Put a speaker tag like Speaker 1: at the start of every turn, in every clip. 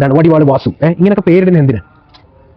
Speaker 1: എന്താണ്? വടിവാട് വാസു. ഏഹ് ഇങ്ങനെയൊക്കെ പേരിടുന്ന എന്തിനാ?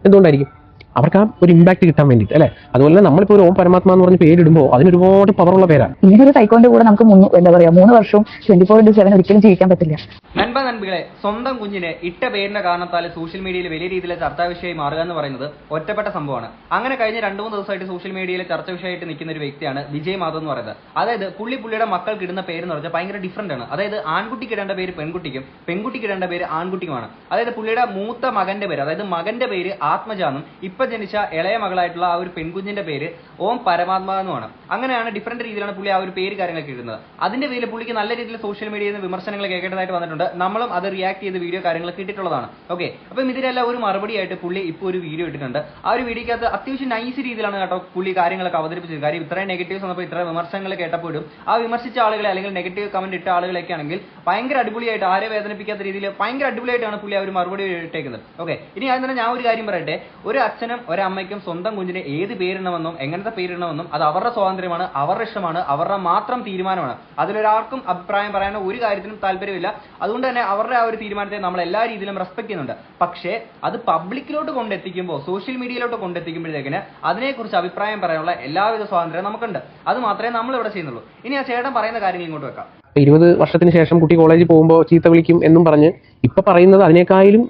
Speaker 1: എന്തുകൊണ്ടായിരിക്കും? അവർക്ക് ആ ഒരു ഇമ്പാക്ട് കിട്ടാൻ വേണ്ടിയിട്ട് അല്ലേ? അതുപോലെ തന്നെ നമ്മളിപ്പോൾ ഒരു ഓം പരമാത്മ എന്ന് പറഞ്ഞ് പേരിടുമ്പോൾ അതിന് ഒരുപാട് പവറുള്ള പേരാണ്
Speaker 2: ഒരു സൈക്കോന്റെ കൂടെ നമുക്ക് മൂന്ന് എന്താ പറയാ മൂന്ന് വർഷവും ട്വന്റി ഫോർ ഇന്റു സെവൻ ഒരിക്കലും ജീവിക്കാൻ പറ്റില്ല.
Speaker 3: നൻപ നൻപികളെ സ്വന്തം കുഞ്ഞിനെ ഇട്ട പേരിന്റെ കാരണത്താൽ സോഷ്യൽ മീഡിയയിൽ വലിയ രീതിയിലെ ചർച്ചാ വിഷയമായി മാറുക എന്ന് പറയുന്നത് ഒറ്റപ്പെട്ട സംഭവമാണ്. അങ്ങനെ കഴിഞ്ഞ രണ്ടു മൂന്ന് ദിവസമായിട്ട് സോഷ്യൽ മീഡിയയിൽ ചർച്ച വിഷയമായിട്ട് നിൽക്കുന്ന ഒരു വ്യക്തിയാണ് വിജയ് മാധവ് എന്ന് പറയുന്നത്. അതായത് പുള്ളി പുള്ളിയുടെ മക്കൾക്ക് ഇടുന്ന പേര് എന്ന് പറഞ്ഞാൽ ഭയങ്കര ഡിഫറന്റ് ആണ്. അതായത് ആൺകുട്ടിക്ക് ഇടേണ്ട പേര് പെൺകുട്ടിക്കും പെൺകുട്ടിക്ക് ഇടേണ്ട പേര് ആൺകുട്ടിക്കുമാണ് അതായത് പുള്ളിയുടെ മൂത്ത മകന്റെ പേര് അതായത് മകന്റെ പേര് ആത്മജാന്നും ഇപ്പൊ ജനിച്ച ഇളയ മകളായിട്ടുള്ള ആ ഒരു പെൺകുഞ്ഞിന്റെ പേര് ഓം പരമാത്മ എന്നുമാണ്. അങ്ങനെയാണ് ഡിഫറെന്റ് രീതിയിലാണ് പുള്ളി ആ ഒരു പേര് കാര്യങ്ങളൊക്കെ ഇടുന്നത് അതിന്റെ പേരിൽ പുള്ളിക്ക് നല്ല രീതിയിൽ സോഷ്യൽ മീഡിയയിൽ നിന്ന് വിമർശനങ്ങൾ കേൾക്കേണ്ടതായിട്ട് വന്നിട്ടുണ്ട്. നമ്മളും അത് റിയാക്ട് ചെയ്ത് വീഡിയോ കാര്യങ്ങളൊക്കെ ഇട്ടിട്ടുള്ളതാണ് ഓക്കെ അപ്പം ഇതിനെല്ലാം ഒരു മറുപടി ആയിട്ട് പുള്ളി ഇപ്പോൾ ഒരു വീഡിയോ ഇട്ടിട്ടുണ്ട്. ആ ഒരു വീഡിയോക്കകത്ത് അത്യാവശ്യം നൈസ് രീതിയിലാണ് കേട്ടോ പുള്ളി കാര്യങ്ങളൊക്കെ അവതരിപ്പിച്ചത്. കാര്യം ഇത്രയും നെഗറ്റീവ്സ് വന്നപ്പോൾ ഇത്ര വിമർശനങ്ങൾ കേട്ടപ്പോഴും ആ വിമർശിച്ച ആളുകളെ അല്ലെങ്കിൽ നെഗറ്റീവ് കമന്റ് ഇട്ട ആളുകളൊക്കെ ആണെങ്കിൽ ഭയങ്കര അടിപൊളിയായിട്ട് ആരെ വേദനിപ്പിക്കാത്ത രീതിയിൽ ഭയങ്കര അടിപൊളിയായിട്ടാണ് പുള്ളി ആ ഒരു മറുപടി ഇട്ടേക്കുന്നത്. ഓക്കെ ഇനി ആദ്യം തന്നെ ഞാൻ ഒരു കാര്യം പറയട്ടെ. ഒരു അച്ഛനും ഒരമ്മയ്ക്കും സ്വന്തം കുഞ്ഞിന് ഏത് പേരിടണമെന്നും എങ്ങനത്തെ പേരിടണമെന്നും അത് അവരുടെ സ്വാതന്ത്ര്യമാണ് അവരുടെ ഇഷ്ടമാണ് അവരുടെ മാത്രം തീരുമാനമാണ്. അതിലൊരാൾക്കും അഭിപ്രായം പറയാനോ ഒരു കാര്യത്തിനും താല്പര്യമില്ല. അതുകൊണ്ട് തന്നെ അവരുടെ ആ ഒരു തീരുമാനത്തെ നമ്മൾ എല്ലാ രീതിയിലും റെസ്പെക്ട് ചെയ്യുന്നുണ്ട്. പക്ഷേ അത് പബ്ലിക്കിലോട്ട് കൊണ്ടെത്തിക്കുമ്പോൾ സോഷ്യൽ മീഡിയയിലോട്ട് കൊണ്ടെത്തിക്കുമ്പോഴത്തേക്കിന് അതിനെക്കുറിച്ച് അഭിപ്രായം പറയാനുള്ള എല്ലാവിധ സ്വാതന്ത്ര്യം നമുക്കുണ്ട്. അത് മാത്രമേ നമ്മൾ ഇവിടെ ചെയ്യുന്നുള്ളൂ. ഇനി ആ ചേട്ടൻ പറയുന്ന കാര്യങ്ങൾ ഇങ്ങോട്ട് വെക്കാം.
Speaker 1: ഇരുപത് വർഷത്തിന് ശേഷം കുട്ടി കോളേജിൽ പോകുമ്പോൾ ചീത്ത വിളിക്കും എന്നും പറഞ്ഞ് ഇപ്പൊ പറയുന്നത് അതിനേക്കാളും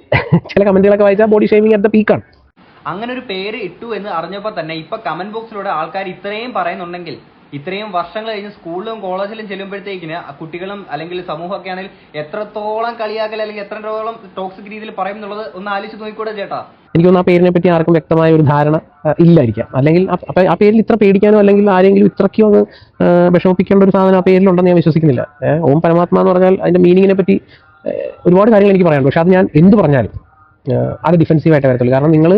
Speaker 1: ചില കമന്റുകളൊക്കെ വായിച്ചാൽ ബോഡി ഷേമിംഗ് അറ്റ് ദ പീക്കാണ്
Speaker 3: അങ്ങനെ ഒരു പേര് ഇട്ടു എന്ന് അറിഞ്ഞപ്പോൾ തന്നെ ഇപ്പൊ കമന്റ് ബോക്സിലൂടെ ആൾക്കാർ ഇത്രയും പറയുന്നുണ്ടെങ്കിൽ ഇത്രയും വർഷങ്ങൾ കഴിഞ്ഞ് സ്കൂളിലും കോളേജിലും ചെല്ലുമ്പോഴത്തേക്കിന് കുട്ടികളും അല്ലെങ്കിൽ സമൂഹമൊക്കെ ആണെങ്കിൽ എത്രത്തോളം കളിയാക്കൽ അല്ലെങ്കിൽ എത്രത്തോളം ടോക്സിക് രീതിയിൽ പറയും എന്നുള്ളത് ഒന്ന് ആലോചിച്ച് നോക്കിക്കൂടെ ചേട്ടാ.
Speaker 1: എനിക്ക് തോന്നുന്നു ആ പേരിനെ പറ്റി ആർക്കും വ്യക്തമായ ഒരു ധാരണ ഇല്ലായിരിക്കാം. അല്ലെങ്കിൽ ആ- പേരിൽ ഇത്ര പേടിക്കാനോ അല്ലെങ്കിൽ ആരെങ്കിലും ഇത്രയ്ക്കോ അത് വിഷമിപ്പിക്കേണ്ട ഒരു സാധനം ആ പേരിലുണ്ടെന്ന് ഞാൻ വിശ്വസിക്കുന്നില്ല. ഓം പരമാത്മാ എന്ന് പറഞ്ഞാൽ അതിന്റെ മീനിങ്ങിനെ പറ്റി ഒരുപാട് കാര്യങ്ങൾ എനിക്ക് പറയാനുണ്ട്. പക്ഷെ അത് ഞാൻ എന്ത് പറഞ്ഞാലും അത് ഡിഫൻസീവായിട്ട് വരത്തുള്ളൂ. കാരണം നിങ്ങൾ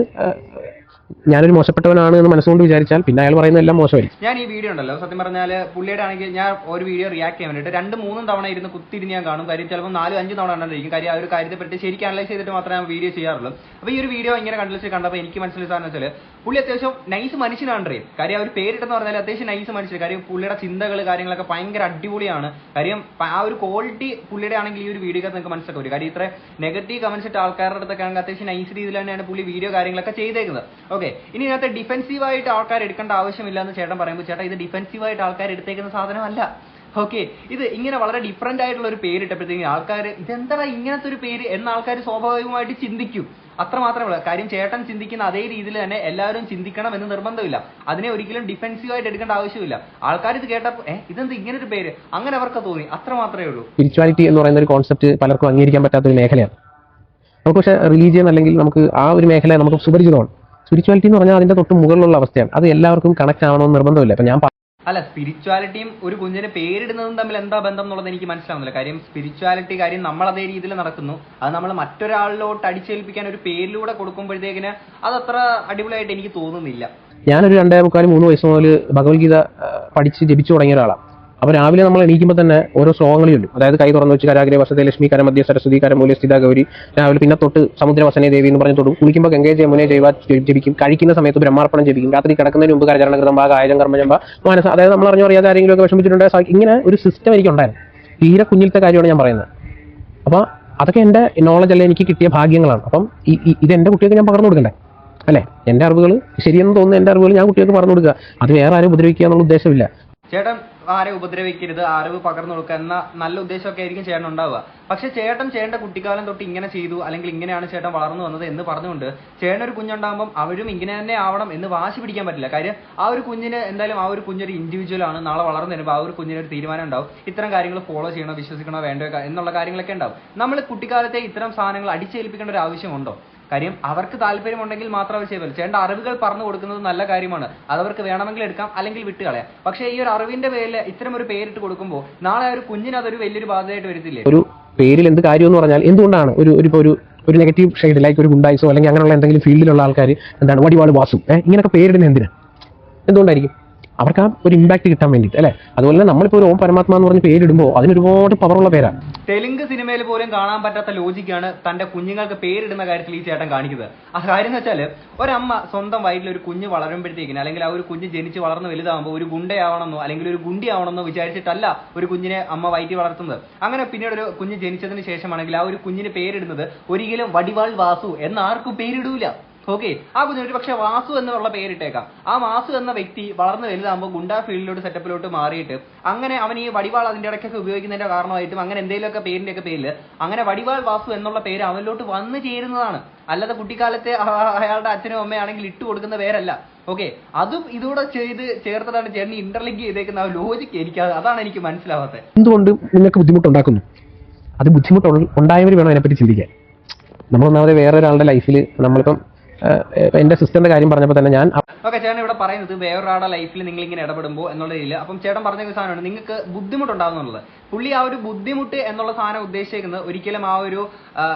Speaker 1: ഞാനൊരു മോശപ്പെട്ടവനാണ് എന്ന് മനസ്സുകൊണ്ട് വിചാരിച്ചാൽ പിന്നെ അയാൾ പറയുന്നത് എല്ലാം മോശമായി
Speaker 3: ഞാൻ ഈ വീഡിയോ ഉണ്ടല്ലോ. സത്യം പറഞ്ഞാൽ പുള്ളിയുടെ ആണെങ്കിൽ ഞാൻ ഒരു വീഡിയോ റിയാക്ട് ചെയ്യാൻ വേണ്ടിയിട്ട് രണ്ട് മൂന്നും തവണ ഇരുന്ന് കുത്തിരിഞ്ഞ് ഞാൻ കാണും. കാര്യം ചിലപ്പോൾ നാലും അഞ്ച് തവണ കണ്ടിരിക്കും കാര്യം ആ ഒരു കാര്യത്തെ പറ്റി ശരിക്കും അനലൈസ് ചെയ്തിട്ട് മാത്രമേ ഞാൻ വീഡിയോ ചെയ്യാറുള്ളൂ. അപ്പോൾ ഈ ഒരു വീഡിയോ ഇങ്ങനെ കണ്ടിച്ച് കണ്ടപ്പോൾ എനിക്ക് മനസ്സിലായ സാധനം വെച്ചാൽ പുള്ളി അത്യാവശ്യം നൈസ് മനുഷ്യനാണ് റേ കാര്യം ആ ഒരു പേരിട്ടെന്ന് പറഞ്ഞാൽ അത്യാവശ്യം നൈസ് മനുഷ്യർ കാര്യം പുള്ളിയുടെ ചിന്തകൾ കാര്യങ്ങളൊക്കെ ഭയങ്കര അടിപൊളിയാണ്. കാര്യം ആ ഒരു ക്വാളിറ്റി പുള്ളിയുടെ ആണെങ്കിൽ ഈ ഒരു വീഡിയോ നിങ്ങൾക്ക് മനസ്സിലാക്കി വരും കാര്യം ഇത്ര നെഗറ്റീവ് കമന്റ്സ് ഇട്ട ആൾക്കാരുടെ അടുത്തൊക്കെ ആണെങ്കിൽ അത്യാവശ്യം നൈസ് രീതിയിൽ തന്നെയാണ് പുള്ളി വീഡിയോ കാര്യങ്ങളൊക്കെ ചെയ്തേക്കുന്നത്. ഓക്കെ ഇനി ഇതിനകത്ത് ഡിഫെൻസീവ് ആയിട്ട് ആൾക്കാർ എടുക്കേണ്ട ആവശ്യമില്ല എന്ന് ചേട്ടൻ പറയുമ്പോൾ ചേട്ടാ ഇത് ഡിഫെൻസീവ് ആയിട്ട് ആൾക്കാർ എടുത്തേക്കുന്ന സാധനമല്ല. ഓക്കെ ഇത് ഇങ്ങനെ വളരെ ഡിഫറെന്റ് ആയിട്ടുള്ള ഒരു പേര് ഇട്ടപ്പോഴത്തേക്കും ആൾക്കാർ ഇതെന്താ ഇങ്ങനത്തെ ഒരു പേര്? എന്ന ആൾക്കാർ സ്വാഭാവികമായിട്ട് ചിന്തിക്കും. അത്ര മാത്രമേ കാര്യം ചേട്ടൻ ചിന്തിക്കുന്ന അതേ രീതിയിൽ തന്നെ എല്ലാവരും ചിന്തിക്കണം എന്ന് നിർബന്ധമില്ല. അതിനെ ഒരിക്കലും ഡിഫെൻസീവ് ആയിട്ട് എടുക്കേണ്ട ആവശ്യമില്ല. ആൾക്കാർ ഇത് കേട്ടപ്പോൾ ഏഹ് ഇതെന്ത് ഇങ്ങനെ ഒരു പേര്? അങ്ങനെ അവർക്ക് തോന്നി. അത്ര മാത്രമേ ഉള്ളൂ.
Speaker 1: സ്പിരിച്വാലിറ്റി എന്ന് പറയുന്ന ഒരു കോൺസെപ്റ്റ് പലർക്കും അംഗീകരിക്കാൻ പറ്റാത്ത ഒരു മേഖലയാണ്. നമുക്ക് പക്ഷേ റിലീജിയൻ അല്ലെങ്കിൽ നമുക്ക് ആ ഒരു മേഖല നമുക്ക് സുപരിചിതമാണ്. സ്പിരിച്വാലിറ്റി എന്ന് പറഞ്ഞാൽ അതിന്റെ തൊട്ട് മുകളിലുള്ള അവസ്ഥയാണ്. അത് എല്ലാവർക്കും കണക്ട് ആവണമെന്ന് നിർബന്ധമില്ല. ഇപ്പൊ ഞാൻ
Speaker 3: അല്ല സ്പിരിച്വാലിറ്റിയും ഒരു കുഞ്ഞിന് പേരിടുന്നതും തമ്മിൽ എന്താ ബന്ധം എന്നുള്ളത് എനിക്ക് മനസ്സിലാവുന്നില്ല. കാര്യം സ്പിരിച്വാലിറ്റി കാര്യം നമ്മൾ അതേ രീതിയിൽ നടക്കുന്നു. അത് നമ്മൾ മറ്റൊരാളിലോട്ട് അടിച്ചേൽപ്പിക്കാൻ ഒരു പേരിലൂടെ കൊടുക്കുമ്പോഴത്തേക്കിന് അതത്ര അടിപൊളിയായിട്ട് എനിക്ക് തോന്നുന്നില്ല.
Speaker 1: ഞാനൊരു രണ്ടേ മുക്കാൽ മൂന്ന് വയസ്സ് മുതൽ ഭഗവത്ഗീത പഠിച്ച് ജപിച്ചു തുടങ്ങിയ ഒരാളാണ് അപ്പോൾ രാവിലെ നമ്മൾ എണീക്കുമ്പോൾ തന്നെ ഓരോ ശ്ലോകങ്ങളിലുണ്ട്. അതായത് കൈ തുറന്നു വെച്ച് കരാഗ്രേ വസത്തെ ലക്ഷ്മി കര മധ്യ സരസ്വതി കരമൂല്യ സ്ഥിത ഗൗരി രാവിലെ പിന്നെ തൊട്ട് സമുദ്രവസനെ ദേവി എന്ന് പറഞ്ഞ് തൊടും. കുളിക്കുമ്പോൾ ഗംഗേ ജമുനെ ജൈവ ജപിക്കും. കഴിക്കുന്ന സമയത്ത് ബ്രഹ്മാർപ്പണം ജപിക്കും. രാത്രി കിടക്കുന്നതിന് മുമ്പ് കരചരണകൃതം ഭാഗ ആയുധം കർമ്മജമ്പ മാനസ. അതായത് നമ്മൾ അറിഞ്ഞു അറിയാതെ ആരെങ്കിലും ഒക്കെ വിഷമിച്ചിട്ടുണ്ട് ഇങ്ങനെ ഒരു സിസ്റ്റം എനിക്കുണ്ടായിരുന്നു. തീരെ കുഞ്ഞിലത്തെ കാര്യമാണ് ഞാൻ പറയുന്നത്. അപ്പോൾ അതൊക്കെ എന്റെ നോളജ് അല്ലെ എനിക്ക് കിട്ടിയ ഭാഗ്യങ്ങളാണ്. അപ്പം ഈ- ഇത് എന്റെ കുട്ടികൾക്ക് ഞാൻ പകർന്നു കൊടുക്കണ്ടേ? അല്ലേ? എന്റെ അറിവുകൾ ശരിയെന്ന് തോന്നുന്ന എന്റെ അറിവുകൾ ഞാൻ കുട്ടികൾക്ക് പറഞ്ഞു കൊടുക്കുക. അത് വേറെ ആരും ഉപദ്രവിക്കുക എന്നുള്ള ഉദ്ദേശമില്ല.
Speaker 3: ചേട്ടൻ ആരെ ഉപദ്രവിക്കരുത് അറിവ് പകർന്നു കൊടുക്കുക എന്ന നല്ല ഉദ്ദേശമൊക്കെ ആയിരിക്കും ചേട്ടൻ ഉണ്ടാവുക. പക്ഷെ ചേട്ടൻ ചേട്ടന്റെ കുട്ടിക്കാലം തൊട്ട് ഇങ്ങനെ ചെയ്തു അല്ലെങ്കിൽ ഇങ്ങനെയാണ് ചേട്ടൻ വളർന്നു വന്നത് എന്ന് പറഞ്ഞുകൊണ്ട് ചേട്ടൻ ഒരു കുഞ്ഞുണ്ടാകുമ്പോൾ അവരും ഇങ്ങനെ തന്നെ ആവണം എന്ന് വാശി പിടിക്കാൻ പറ്റില്ല. കാര്യം ആ ഒരു കുഞ്ഞിന് എന്തായാലും ആ ഒരു കുഞ്ഞൊരു ഇൻഡിവിജ്വൽ ആണ് നാളെ വളർന്നു വരുമ്പോൾ ആ ഒരു കുഞ്ഞിന് ഒരു തീരുമാനം ഉണ്ടാവും. ഇത്തരം കാര്യങ്ങൾ ഫോളോ ചെയ്യണോ വിശ്വസിക്കണോ വേണ്ടോ എന്നുള്ള കാര്യങ്ങളൊക്കെ ഉണ്ടാവും. നമ്മൾ കുട്ടിക്കാലത്തെ ഇത്തരം സാധനങ്ങൾ അടിച്ചേൽപ്പിക്കേണ്ട ഒരു ആവശ്യമുണ്ടോ കാര്യം അവർക്ക് താല്പര്യമുണ്ടെങ്കിൽ മാത്രം അവർ ചെയ്യുമല്ലോ ചേട്ടൻ അറിവുകൾ പറഞ്ഞു കൊടുക്കുന്നത് നല്ല കാര്യമാണ്. അത് അവർക്ക് വേണമെങ്കിൽ എടുക്കാം അല്ലെങ്കിൽ വിട്ട് കളയാം. പക്ഷേ ഈ ഒരു അറിവിന്റെ പേരിൽ ഇത്തരം ഒരു പേരിട്ട് കൊടുക്കുമ്പോൾ നാളെ ഒരു കുഞ്ഞിന് അതൊരു വലിയൊരു ബാധ്യതയായിട്ട് വരത്തില്ലേ?
Speaker 1: ഒരു പേരിൽ എന്ത് കാര്യം എന്ന് പറഞ്ഞാൽ എന്തുകൊണ്ടാണ് ഒരു ഒരു ഒരു നെഗറ്റീവ് ഷെയ്ഡ് ലൈക്ക് ഒരു ഗുണ്ടായിസോ അല്ലെങ്കിൽ അങ്ങനെയുള്ള എന്തെങ്കിലും ഫീൽഡിലുള്ള ആൾക്കാർ എന്താണ് വടിവാട് വാസു ഇങ്ങനെയൊക്കെ പേരിടുന്നത് എന്തിനാ? എന്തുകൊണ്ടായിരിക്കും? അവർക്ക് ആ ഒരു ഇമ്പാക്ട് കിട്ടാൻ വേണ്ടിയിട്ട് അല്ലേ? അതുപോലെ തന്നെ നമ്മളിപ്പോൾ ഒരു ഓം പരമാത്മ എന്ന് പറഞ്ഞ പേരിടുമ്പോൾ അതിന് ഒരുപാട് പവറുള്ള പേരാണ്
Speaker 3: തെലുങ്ക് സിനിമയിൽ പോലും കാണാൻ പറ്റാത്ത ലോജിക്കാണ് തന്റെ കുഞ്ഞുങ്ങൾക്ക് പേരിടുന്ന കാര്യത്തിൽ ഈ ചേട്ടൻ കാണിക്കുന്നത്. ആ കാര്യം എന്ന് വെച്ചാൽ ഒരമ്മ സ്വന്തം വയറ്റിൽ ഒരു കുഞ്ഞ് വളരുമ്പോഴത്തേക്കിന് അല്ലെങ്കിൽ ആ ഒരു കുഞ്ഞ് ജനിച്ച് വളർന്ന് വലുതാകുമ്പോൾ ഒരു ഗുണ്ടയാവണമെന്നോ അല്ലെങ്കിൽ ഒരു ഗുണ്ടിയാവണമെന്നോ വിചാരിച്ചിട്ടല്ല ഒരു കുഞ്ഞിനെ അമ്മ വയറ്റി വളർത്തുന്നത്. അങ്ങനെ പിന്നീട് ഒരു കുഞ്ഞ് ജനിച്ചതിന് ശേഷമാണെങ്കിൽ ആ ഒരു കുഞ്ഞിന് പേരിടുന്നത് ഒരിക്കലും വടിവാൾ വാസു എന്ന് ആർക്കും പേരിടൂല. ഓക്കെ ആ കുഞ്ഞിന് ഒരു പക്ഷെ വാസു എന്നുള്ള പേരിട്ടേക്കാം. ആ വാസു എന്ന വ്യക്തി വളർന്നു വലുതാകുമ്പോൾ ഗുണ്ടാ ഫീൽഡിലോട്ട് സെറ്റപ്പിലോട്ട് മാറിയിട്ട് അങ്ങനെ അവൻ ഈ വടിവാൾ അതിന്റെ ഇടയ്ക്കൊക്കെ ഉപയോഗിക്കുന്നതിന്റെ കാരണമായിട്ടും അങ്ങനെ എന്തെങ്കിലുമൊക്കെ പേരിന്റെ ഒക്കെ പേരിൽ അങ്ങനെ വടിവാൾ വാസു എന്നുള്ള പേര് അവനിലോട്ട് വന്നു ചേരുന്നതാണ്. അല്ലാതെ കുട്ടിക്കാലത്തെ അയാളുടെ അച്ഛനും അമ്മയാണെങ്കിൽ ഇട്ട് കൊടുക്കുന്ന പേരല്ല. ഓക്കെ അതും ഇതൂടെ ചെയ്ത് ചേർത്തതാണ് ചേട്ടൻ ഇന്റർലിങ്ക് ചെയ്തേക്കുന്ന ലോജിക്ക് എനിക്ക് അതാണ് എനിക്ക് മനസ്സിലാവാത്തത്.
Speaker 1: എന്തുകൊണ്ട് നിങ്ങൾക്ക് ബുദ്ധിമുട്ടുണ്ടാക്കുന്നു? അത് ബുദ്ധിമുട്ട് ഉണ്ടായവർ വേണം അതിനെപ്പറ്റി ചിന്തിക്കാൻ. നമ്മളൊന്നാമത് വേറൊരാളുടെ ലൈഫിൽ നമ്മളിപ്പം എന്റെ സിസ്റ്ററിന്റെ കാര്യം പറഞ്ഞപ്പോൾ തന്നെ ഞാൻ
Speaker 3: ഓക്കെ ചേട്ടൻ ഇവിടെ പറയുന്നത് വേറൊരാളുടെ ലൈഫിൽ നിങ്ങൾ ഇങ്ങനെ ഇടപെടുമ്പോൾ എന്നുള്ള രീതിയിൽ. അപ്പം ചേട്ടൻ പറഞ്ഞ ഒരു സാധനമാണ് നിങ്ങൾക്ക് ബുദ്ധിമുട്ടുണ്ടാകുന്നുള്ളത് പുള്ളി ആ ഒരു ബുദ്ധിമുട്ട് എന്നുള്ള സാധനം ഉദ്ദേശിക്കുന്നത് ഒരിക്കലും ആ ഒരു